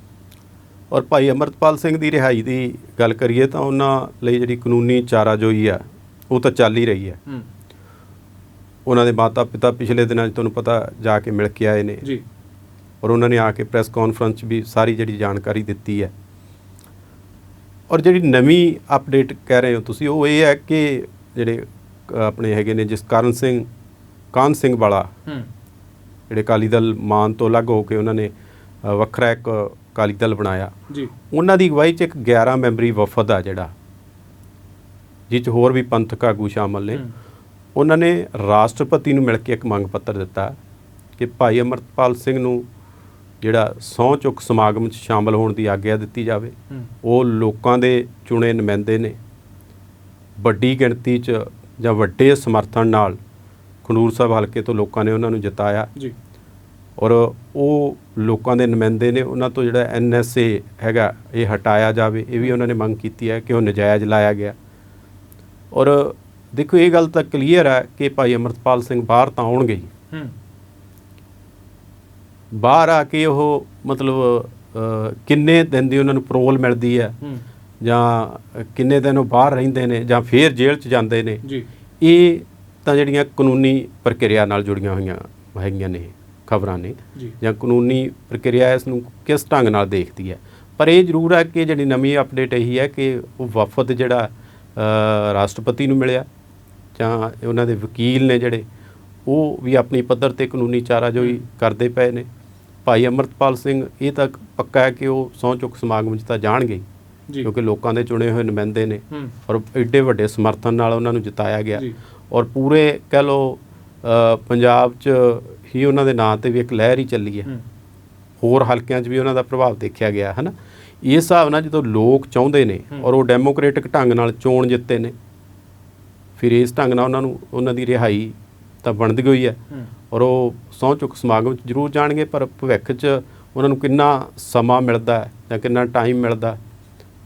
[SPEAKER 2] ਔਰ ਭਾਈ ਅਮਰਤਪਾਲ ਸਿੰਘ ਦੀ ਰਿਹਾਈ ਦੀ ਗੱਲ ਕਰੀਏ ਤਾਂ ਉਹਨਾਂ ਲਈ ਜਿਹੜੀ ਕਾਨੂੰਨੀ ਚਾਰਾਜੋਈ ਆ ਉਹ ਤਾਂ ਚੱਲ ਹੀ ਰਹੀ ਹੈ। ਉਹਨਾਂ ਦੇ ਮਾਤਾ ਪਿਤਾ ਪਿਛਲੇ ਦਿਨਾਂ 'ਚ ਤੁਹਾਨੂੰ ਪਤਾ ਜਾ ਕੇ ਮਿਲ ਕੇ ਆਏ ਨੇ।
[SPEAKER 1] ਜੀ।
[SPEAKER 2] ਔਰ ਉਹਨਾਂ ਨੇ ਆ ਕੇ ਪ੍ਰੈਸ ਕਾਨਫਰੰਸ 'ਚ ਵੀ ਸਾਰੀ ਜਿਹੜੀ ਜਾਣਕਾਰੀ ਦਿੱਤੀ ਹੈ। ਔਰ ਜਿਹੜੀ ਨਵੀਂ ਅਪਡੇਟ ਕਹਿ ਰਹੇ ਹੋ ਤੁਸੀਂ ਉਹ ਇਹ ਹੈ ਕਿ ਜਿਹੜੇ ਆਪਣੇ ਹੈਗੇ ਨੇ ਜਸਕਰਨ ਸਿੰਘ ਕਾਨ ਸਿੰਘ ਵਾਲਾ
[SPEAKER 1] ਹੂੰ।
[SPEAKER 2] ਜਿਹੜੇ ਅਕਾਲੀ ਦਲ ਮਾਨ ਤੋਂ ਅਲੱਗ ਹੋ ਕੇ ਉਹਨਾਂ ਨੇ ਵੱਖਰਾ ਇੱਕ ਅਕਾਲੀ ਦਲ ਬਣਾਇਆ।
[SPEAKER 1] ਜੀ।
[SPEAKER 2] ਉਹਨਾਂ ਦੀ ਅਗਵਾਈ 'ਚ ਇੱਕ 11 ਮੈਂਬਰੀ ਵਫਦ ਆ ਜਿਹੜਾ ਜਿਹ 'ਚ ਹੋਰ ਵੀ ਪੰਥਕ ਆਗੂ ਸ਼ਾਮਲ ਨੇ। ਉਹਨਾਂ ਨੇ ਰਾਸ਼ਟਰਪਤੀ ਨੂੰ ਮਿਲ ਕੇ ਇੱਕ ਮੰਗ ਪੱਤਰ ਦਿੱਤਾ ਕਿ ਭਾਈ ਅਮਰਤਪਾਲ ਸਿੰਘ ਨੂੰ ਜਿਹੜਾ ਸਹੁੰ ਚੁੱਕ ਸਮਾਗਮ 'ਚ ਸ਼ਾਮਲ ਹੋਣ ਦੀ ਆਗਿਆ ਦਿੱਤੀ ਜਾਵੇ। ਉਹ ਲੋਕਾਂ ਦੇ ਚੁਣੇ ਨੁਮਾਇੰਦੇ ਨੇ। ਵੱਡੀ ਗਿਣਤੀ 'ਚ ਜਾਂ ਵੱਡੇ ਸਮਰਥਨ ਨਾਲ ਖਡੂਰ ਸਾਹਿਬ ਹਲਕੇ ਤੋਂ ਲੋਕਾਂ ਨੇ ਉਹਨਾਂ ਨੂੰ ਜਿਤਾਇਆ।
[SPEAKER 1] ਜੀ।
[SPEAKER 2] ਔਰ ਉਹ ਲੋਕਾਂ ਦੇ ਨੁਮਾਇੰਦੇ ਨੇ ਉਹਨਾਂ ਤੋਂ ਜਿਹੜਾ ਐਨਐਸਏ ਹੈਗਾ ਇਹ ਹਟਾਇਆ ਜਾਵੇ ਇਹ ਵੀ ਉਹਨਾਂ ਨੇ ਮੰਗ ਕੀਤੀ ਹੈ ਕਿ ਉਹ ਨਜਾਇਜ਼ ਲਾਇਆ ਗਿਆ। ਔਰ ਦੇਖੋ ਇਹ ਗੱਲ ਤਾਂ ਕਲੀਅਰ ਹੈ ਕਿ ਭਾਈ ਅਮਰਤਪਾਲ ਸਿੰਘ ਬਾਹਰ ਤਾਂ ਆਉਣਗੇ ਹੀ।
[SPEAKER 1] ਹੂੰ।
[SPEAKER 2] ਬਾਹਰ ਆ ਕੇ ਉਹ ਮਤਲਬ ਕਿੰਨੇ ਦਿਨ ਦੀ ਉਹਨਾਂ ਨੂੰ ਪਰੋਲ ਮਿਲਦੀ ਹੈ ਜਾਂ ਕਿੰਨੇ ਦਿਨ ਉਹ ਬਾਹਰ ਰਹਿੰਦੇ ਨੇ ਜਾਂ ਫੇਰ ਜੇਲ੍ਹ 'ਚ ਜਾਂਦੇ ਨੇ
[SPEAKER 1] ਜੀ।
[SPEAKER 2] ਇਹ ਤਾਂ ਜਿਹੜੀਆਂ ਕਾਨੂੰਨੀ ਪ੍ਰਕਿਰਿਆ ਨਾਲ ਜੁੜੀਆਂ ਹੋਈਆਂ ਹੈਗੀਆਂ ਨੇ ਖਬਰਾਂ ਨੇ
[SPEAKER 1] ਜੀ।
[SPEAKER 2] ਕਾਨੂੰਨੀ ਪ੍ਰਕਿਰਿਆ ਇਸ ਨੂੰ ਕਿਸ ਢੰਗ ਨਾਲ ਦੇਖਦੀ ਹੈ। ਪਰ ਇਹ ਜ਼ਰੂਰ ਹੈ ਕਿ ਜਿਹੜੀ ਨਵੀਂ ਅਪਡੇਟ ਇਹੀ ਹੈ ਕਿ ਉਹ ਵਫਦ ਜਿਹੜਾ ਰਾਸ਼ਟਰਪਤੀ ਨੂੰ ਮਿਲਿਆ ਜਾਂ ਉਹਨਾਂ ਦੇ ਵਕੀਲ ਨੇ ਜਿਹੜੇ ਉਹ ਵੀ ਆਪਣੀ ਪੱਧਰ ਤੇ ਕਾਨੂੰਨੀ ਚਾਰਾਜੋਈ ਕਰਦੇ ਪਏ ਨੇ। ਭਾਈ ਅਮਰਤਪਾਲ ਸਿੰਘ ਇਹ ਤਾਂ ਪੱਕਾ ਹੈ ਕਿ ਉਹ ਸਹੁੰ ਚੁੱਕ ਸਮਾਗਮ 'ਚ ਤਾਂ ਜਾਣਗੇ
[SPEAKER 1] ਜੀ।
[SPEAKER 2] ਕਿਉਂਕਿ ਲੋਕਾਂ ਦੇ ਚੁਣੇ ਹੋਏ ਨੁਮਾਇੰਦੇ ਨੇ ਔਰ ਐਡੇ ਵੱਡੇ ਸਮਰਥਨ ਨਾਲ ਉਹਨਾਂ ਨੂੰ ਜਿਤਾਇਆ ਗਿਆ। ਔਰ ਪੂਰੇ ਕਹਿ ਅ, ਪੰਜਾਬ 'ਚ ਹੀ ਉਹਨਾਂ ਦੇ ਨਾਂ ਤੇ ਵੀ ਇੱਕ ਲਹਿਰ ਹੀ ਚੱਲੀ ਹੈ। ਹੋਰ ਹਲਕਿਆਂ 'ਚ ਵੀ ਉਹਨਾਂ ਦਾ ਪ੍ਰਭਾਵ ਦੇਖਿਆ ਗਿਆ ਹੈ ਨਾ ਇਸ ਹਿਸਾਬ ਨਾਲ ਜਦੋਂ ਲੋਕ ਚਾਹੁੰਦੇ ਨੇ। ਔਰ ਉਹ ਡੈਮੋਕ੍ਰੈਟਿਕ ਢੰਗ ਨਾਲ ਚੋਣ ਜਿੱਤੇ ਨੇ ਫਿਰ ਇਸ ਢੰਗ ਨਾਲ ਉਹਨਾਂ ਨੂੰ ਉਹਨਾਂ ਦੀ ਰਿਹਾਈ ਤਾਂ ਬਣਦੀ ਹੋਈ ਹੂੰ। ਔਰ ਉਹ ਸਹੁੰ ਚੁੱਕ ਸਮਾਗਮ 'ਚ ਜ਼ਰੂਰ ਜਾਣਗੇ ਪਰ ਭਵਿੱਖ 'ਚ ਉਹਨਾਂ ਨੂੰ ਕਿੰਨਾ ਸਮਾਂ ਮਿਲਦਾ ਹੈ ਜਾਂ ਕਿੰਨਾ ਟਾਈਮ ਮਿਲਦਾ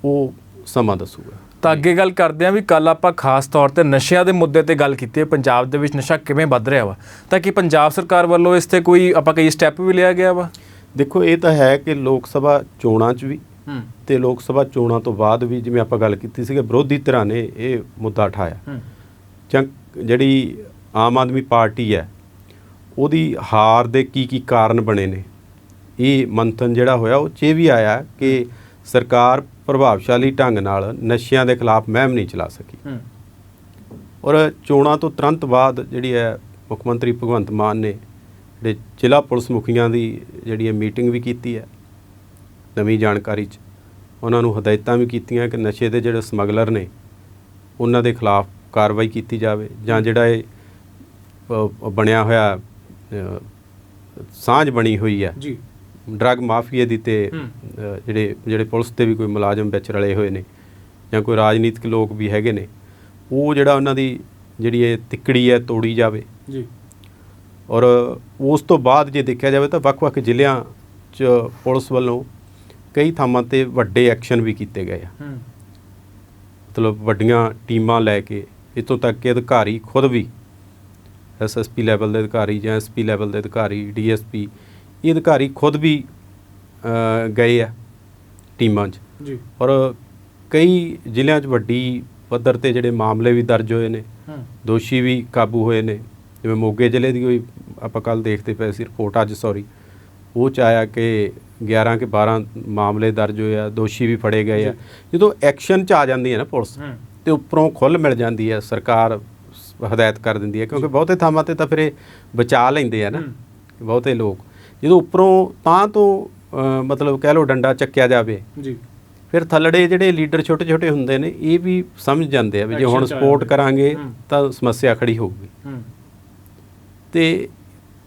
[SPEAKER 2] ਉਹ ਸਮਾਂ ਦੱਸੂਗਾ।
[SPEAKER 1] ਤਾਂ ਅੱਗੇ ਗੱਲ ਕਰਦੇ ਹਾਂ ਵੀ ਕੱਲ ਆਪਾਂ ਖਾਸ ਤੌਰ ਤੇ ਨਸ਼ਿਆਂ ਦੇ ਮੁੱਦੇ ਤੇ ਗੱਲ ਕੀਤੀ ਹੈ ਪੰਜਾਬ ਦੇ ਵਿੱਚ ਨਸ਼ਾ ਕਿਵੇਂ ਵੱਧ ਰਿਹਾ ਵਾ? ਤਾਂ ਕਿ ਪੰਜਾਬ ਸਰਕਾਰ ਵੱਲੋਂ ਇਸ ਤੇ ਕੋਈ ਆਪਾਂ ਕਈ ਸਟੈਪ ਵੀ ਲਿਆ ਗਿਆ ਵਾ?
[SPEAKER 2] ਦੇਖੋ ਇਹ ਤਾਂ ਹੈ ਕਿ ਲੋਕ ਸਭਾ ਚੋਣਾਂ 'ਚ ਵੀ ਤੇ ਲੋਕ ਸਭਾ ਚੋਣਾਂ ਤੋਂ ਬਾਅਦ ਵੀ ਜਿਵੇਂ ਆਪਾਂ ਗੱਲ ਕੀਤੀ ਸੀ ਕਿ ਵਿਰੋਧੀ ਧਿਰਾਂ ਨੇ ਇਹ ਮੁੱਦਾ ਉਠਾਇਆ। ਜਾਂ ਜਿਹੜੀ ਆਮ ਆਦਮੀ ਪਾਰਟੀ ਹੈ ਉਹਦੀ ਹਾਰ ਦੇ ਕੀ ਕੀ ਕਾਰਨ ਬਣੇ ਨੇ? ਇਹ ਮੰਥਨ ਜਿਹੜਾ ਹੋਇਆ ਉਹ 'ਚ ਵੀ ਆਇਆ ਕਿ ਸਰਕਾਰ ਪ੍ਰਭਾਵਸ਼ਾਲੀ ਢੰਗ ਨਾਲ ਨਸ਼ਿਆਂ ਦੇ ਖਿਲਾਫ ਮੁਹਿੰਮ ਨਹੀਂ ਚਲਾ ਸਕੀ। ਔਰ ਚੋਣਾਂ ਤੋਂ ਤੁਰੰਤ ਬਾਅਦ ਜਿਹੜੀ ਹੈ ਮੁੱਖ ਮੰਤਰੀ ਭਗਵੰਤ ਮਾਨ ਨੇ ਜਿਹੜੇ ਜ਼ਿਲ੍ਹਾ ਪੁਲਿਸ ਮੁਖੀਆਂ ਦੀ ਜਿਹੜੀ ਹੈ ਮੀਟਿੰਗ ਵੀ ਕੀਤੀ ਹੈ ਨਵੀਂ ਜਾਣਕਾਰੀ 'ਚ ਉਹਨਾਂ ਨੂੰ ਹਦਾਇਤਾਂ ਵੀ ਕੀਤੀਆਂ ਕਿ ਨਸ਼ੇ ਦੇ ਜਿਹੜੇ ਸਮਗਲਰ ਨੇ ਉਹਨਾਂ ਦੇ ਖਿਲਾਫ ਕਾਰਵਾਈ ਕੀਤੀ ਜਾਵੇ ਜਾਂ ਜਿਹੜਾ ਇਹ ਬਣਿਆ ਹੋਇਆ ਸਾਂਝ ਬਣੀ ਹੋਈ ਹੈ।
[SPEAKER 1] ਜੀ।
[SPEAKER 2] ਡਰੱਗ ਮਾਫੀਆ ਦੀ ਤੇ ਜਿਹੜੇ ਜਿਹੜੇ ਪੁਲਿਸ ਤੇ ਵੀ ਕੋਈ ਮੁਲਾਜ਼ਮ ਵਿੱਚ ਰਲੇ ਹੋਏ ਨੇ ਜਾਂ ਕੋਈ ਰਾਜਨੀਤਿਕ ਲੋਕ ਵੀ ਹੈਗੇ ਨੇ ਉਹ ਜਿਹੜਾ ਉਹਨਾਂ ਦੀ ਜਿਹੜੀ ਇਹ ਤਿੱਕੜੀ ਹੈ ਤੋੜੀ ਜਾਵੇ।
[SPEAKER 1] ਜੀ।
[SPEAKER 2] ਔਰ ਉਸ ਤੋਂ ਬਾਅਦ ਜੇ ਦੇਖਿਆ ਜਾਵੇ ਤਾਂ ਵੱਖ-ਵੱਖ ਜ਼ਿਲ੍ਹਿਆਂ 'ਚ ਪੁਲਿਸ ਵੱਲੋਂ ਕਈ ਥਾਵਾਂ ਤੇ ਵੱਡੇ ਐਕਸ਼ਨ ਵੀ ਕੀਤੇ ਗਏ ਆ।
[SPEAKER 1] ਹੂੰ।
[SPEAKER 2] ਮਤਲਬ ਵੱਡੀਆਂ ਟੀਮਾਂ ਲੈ ਕੇ ਇਤੋਂ ਤੱਕ ਕਿ ਅਧਿਕਾਰੀ ਖੁਦ ਵੀ ਐਸਐਸਪੀ ਲੈਵਲ ਦੇ ਅਧਿਕਾਰੀ ਜਾਂ ਐਸਪੀ ਲੈਵਲ ਦੇ ਅਧਿਕਾਰੀ ਡੀਐਸਪੀ ਇਹ ਅਧਿਕਾਰੀ ਖੁਦ ਵੀ ਗਏ ਆ ਟੀਮਾਂ 'ਚ।
[SPEAKER 1] ਜੀ।
[SPEAKER 2] ਔਰ ਕਈ ਜ਼ਿਲ੍ਹਿਆਂ 'ਚ ਵੱਡੀ ਪੱਧਰ ਤੇ ਜਿਹੜੇ ਮਾਮਲੇ ਵੀ ਦਰਜ ਹੋਏ ਨੇ
[SPEAKER 1] ਹੂੰ।
[SPEAKER 2] ਦੋਸ਼ੀ ਵੀ ਕਾਬੂ ਹੋਏ ਨੇ। ਜਿਵੇਂ ਮੋਗੇ ਜ਼ਿਲ੍ਹੇ ਦੀ ਕੋਈ ਆਪਾਂ ਕੱਲ ਦੇਖਦੇ ਪਏ ਸੀ ਰਿਪੋਰਟ ਅੱਜ ਸੌਰੀ ਉਹ ਚ ਆਇਆ ਕਿ 11 ਕਿ 12 ਮਾਮਲੇ ਦਰਜ ਹੋਏ ਆ ਦੋਸ਼ੀ ਵੀ ਫੜੇ ਗਏ ਆ। ਜਦੋਂ ਐਕਸ਼ਨ ਚ ਆ ਜਾਂਦੀ ਹੈ ਨਾ ਪੁਲਿਸ ਤੇ ਉੱਪਰੋਂ ਖੁੱਲ ਮਿਲ ਜਾਂਦੀ ਹੈ ਸਰਕਾਰ ਹਦਾਇਤ ਕਰ ਦਿੰਦੀ ਹੈ ਕਿਉਂਕਿ ਬਹੁਤੇ ਥਾਵਾਂ ਤੇ ਤਾਂ ਫਿਰ ਇਹ ਬਚਾ ਲੈਂਦੇ ਆ ਨਾ ਬਹੁਤੇ ਲੋਕ। ਜਦੋਂ ਉੱਪਰੋਂ ਤਾਂ ਤੋਂ ਮਤਲਬ ਕਹਿ ਲਓ ਡੰਡਾ ਚੱਕਿਆ ਜਾਵੇ
[SPEAKER 1] ਜੀ।
[SPEAKER 2] ਫਿਰ ਥੱਲੜੇ ਜਿਹੜੇ ਲੀਡਰ ਛੋਟੇ ਛੋਟੇ ਹੁੰਦੇ ਨੇ ਇਹ ਵੀ ਸਮਝ ਜਾਂਦੇ ਆ ਵੀ ਜੇ ਹੁਣ ਸਪੋਰਟ। ਕਰਾਂਗੇ। ਤਾਂ ਸਮੱਸਿਆ ਖੜੀ ਹੋਊਗੀ। ਤੇ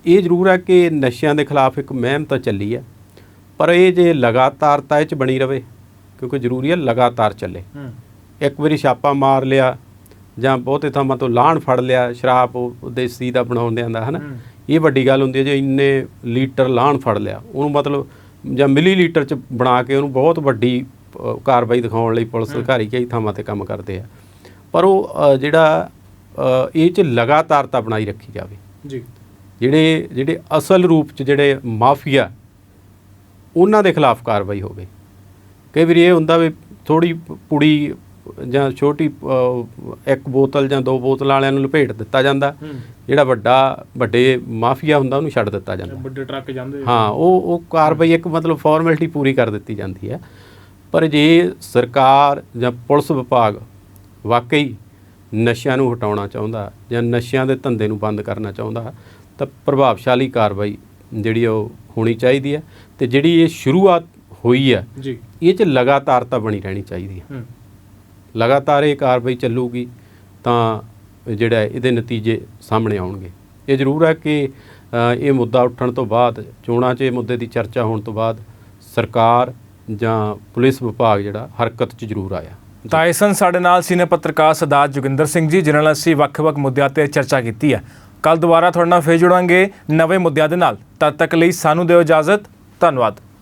[SPEAKER 2] ਇਹ ਜ਼ਰੂਰ ਹੈ ਕਿ ਨਸ਼ਿਆਂ ਦੇ ਖਿਲਾਫ ਇੱਕ ਮੁਹਿੰਮ ਤਾਂ ਚੱਲੀ ਹੈ ਪਰ ਇਹ ਜੇ ਲਗਾਤਾਰਤਾ ਇਹ ਚ ਬਣੀ ਰਵੇ ਕਿਉਂਕਿ ਜ਼ਰੂਰੀ ਹੈ ਲਗਾਤਾਰ ਚੱਲੇ। ਇੱਕ ਵਾਰੀ ਛਾਪਾ ਮਾਰ ਲਿਆ ਜਾਂ ਬਹੁਤੇ ਥਾਵਾਂ ਤੋਂ ਲਾਹਣ ਫੜ ਲਿਆ ਸ਼ਰਾਬ ਦੇਸੀ ਦਾ ਬਣਾਉਂਦਿਆਂ ਦਾ ਹਨਾ। ਇਹ ਵੱਡੀ ਗੱਲ ਹੁੰਦੀ ਹੈ ਜੇ ਇੰਨੇ ਲੀਟਰ ਲਾਹਣ ਫੜ ਲਿਆ। ਉਹਨੂੰ ਮਤਲਬ ਜਾਂ ਮਿਲੀ ਲੀਟਰ ਚ ਬਣਾ ਕੇ ਉਹਨੂੰ ਬਹੁਤ ਵੱਡੀ ਕਾਰਵਾਈ ਦਿਖਾਉਣ ਲਈ ਪੁਲਿਸ ਅਧਿਕਾਰੀ ਕਈ ਥਾਵਾਂ ਤੇ ਕੰਮ ਕਰਦੇ ਆ। ਪਰ ਉਹ ਜਿਹੜਾ ਇਹ ਚ ਲਗਾਤਾਰਤਾ ਬਣਾਈ ਰੱਖੀ ਜਾਵੇ।
[SPEAKER 1] ਜੀ।
[SPEAKER 2] ਜਿਹੜੇ ਜਿਹੜੇ ਅਸਲ ਰੂਪ ਚ ਜਿਹੜੇ ਮਾਫੀਆ ਉਹਨਾਂ ਦੇ ਖਿਲਾਫ ਕਾਰਵਾਈ ਹੋਵੇ। ਕਈ ਵਾਰੀ ਇਹ ਹੁੰਦਾ ਵੀ ਥੋੜੀ ਪੁੜੀ ਜਾਂ ਛੋਟੀ ਇੱਕ ਬੋਤਲ ਜਾਂ ਦੋ ਬੋਤਲ ਵਾਲਿਆਂ ਨੂੰ ਲਪੇਟ ਦਿੱਤਾ ਜਾਂਦਾ। ਜਿਹੜਾ ਵੱਡਾ ਵੱਡੇ ਮਾਫੀਆ ਹੁੰਦਾ ਉਹਨੂੰ ਛੱਡ ਦਿੱਤਾ ਜਾਂਦਾ।
[SPEAKER 1] ਵੱਡੇ ਟਰੱਕ ਜਾਂਦੇ
[SPEAKER 2] ਹਾਂ ਉਹ ਉਹ ਕਾਰਵਾਈ ਇੱਕ ਮਤਲਬ ਫਾਰਮੈਲਿਟੀ ਪੂਰੀ ਕਰ ਦਿੱਤੀ ਜਾਂਦੀ ਹੈ। ਪਰ ਜੇ ਸਰਕਾਰ ਜਾਂ ਪੁਲਿਸ ਵਿਭਾਗ ਵਾਕਈ ਨਸ਼ਿਆਂ ਨੂੰ ਹਟਾਉਣਾ ਚਾਹੁੰਦਾ ਜਾਂ ਨਸ਼ਿਆਂ ਦੇ ਧੰਦੇ ਨੂੰ ਬੰਦ ਕਰਨਾ ਚਾਹੁੰਦਾ ਤਾਂ ਪ੍ਰਭਾਵਸ਼ਾਲੀ ਕਾਰਵਾਈ ਜਿਹੜੀ ਉਹ ਹੋਣੀ ਚਾਹੀਦੀ ਹੈ। ਤੇ ਜਿਹੜੀ ਇਹ ਸ਼ੁਰੂਆਤ ਹੋਈ ਹੈ
[SPEAKER 1] ਜੀ।
[SPEAKER 2] ਇਹ 'ਚ ਲਗਾਤਾਰਤਾ ਬਣੀ ਰਹਿਣੀ ਚਾਹੀਦੀ ਹੈ।
[SPEAKER 1] ਹੂੰ।
[SPEAKER 2] ਲਗਾਤਾਰ ਇਹ ਕਾਰਵਾਈ ਚੱਲੂਗੀ ਤਾਂ ਜਿਹੜਾ ਇਹਦੇ ਨਤੀਜੇ ਸਾਹਮਣੇ ਆਉਣਗੇ। ਇਹ ਜ਼ਰੂਰ ਹੈ ਕਿ ਇਹ ਮੁੱਦਾ ਉੱਠਣ ਤੋਂ ਬਾਅਦ, ਚੋਣਾਂ 'ਚ ਇਹ ਮੁੱਦੇ ਦੀ ਚਰਚਾ ਹੋਣ ਤੋਂ ਬਾਅਦ ਸਰਕਾਰ ਜਾਂ ਪੁਲਿਸ ਵਿਭਾਗ ਜਿਹੜਾ ਹਰਕਤ 'ਚ ਜ਼ਰੂਰ ਆਇਆ।
[SPEAKER 1] ਤਾਂ ਇਸ ਸਨ ਸਾਡੇ ਨਾਲ ਸੀਨੀਅਰ ਪੱਤਰਕਾਰ ਸਰਦਾਰ ਜੋਗਿੰਦਰ ਸਿੰਘ ਜੀ, ਜਿਨ੍ਹਾਂ ਨਾਲ ਅਸੀਂ ਵੱਖ-ਵੱਖ ਮੁੱਦਿਆਂ ਤੇ ਚਰਚਾ ਕੀਤੀ ਹੈ। ਕੱਲ ਦੁਬਾਰਾ ਤੁਹਾਡੇ ਨਾਲ ਫੇਰ ਜੁੜਾਂਗੇ ਨਵੇਂ ਮੁੱਦਿਆਂ ਦੇ ਨਾਲ। ਤਦ ਤੱਕ ਲਈ ਸਾਨੂੰ ਦਿਓ ਇਜਾਜ਼ਤ। ਧੰਨਵਾਦ।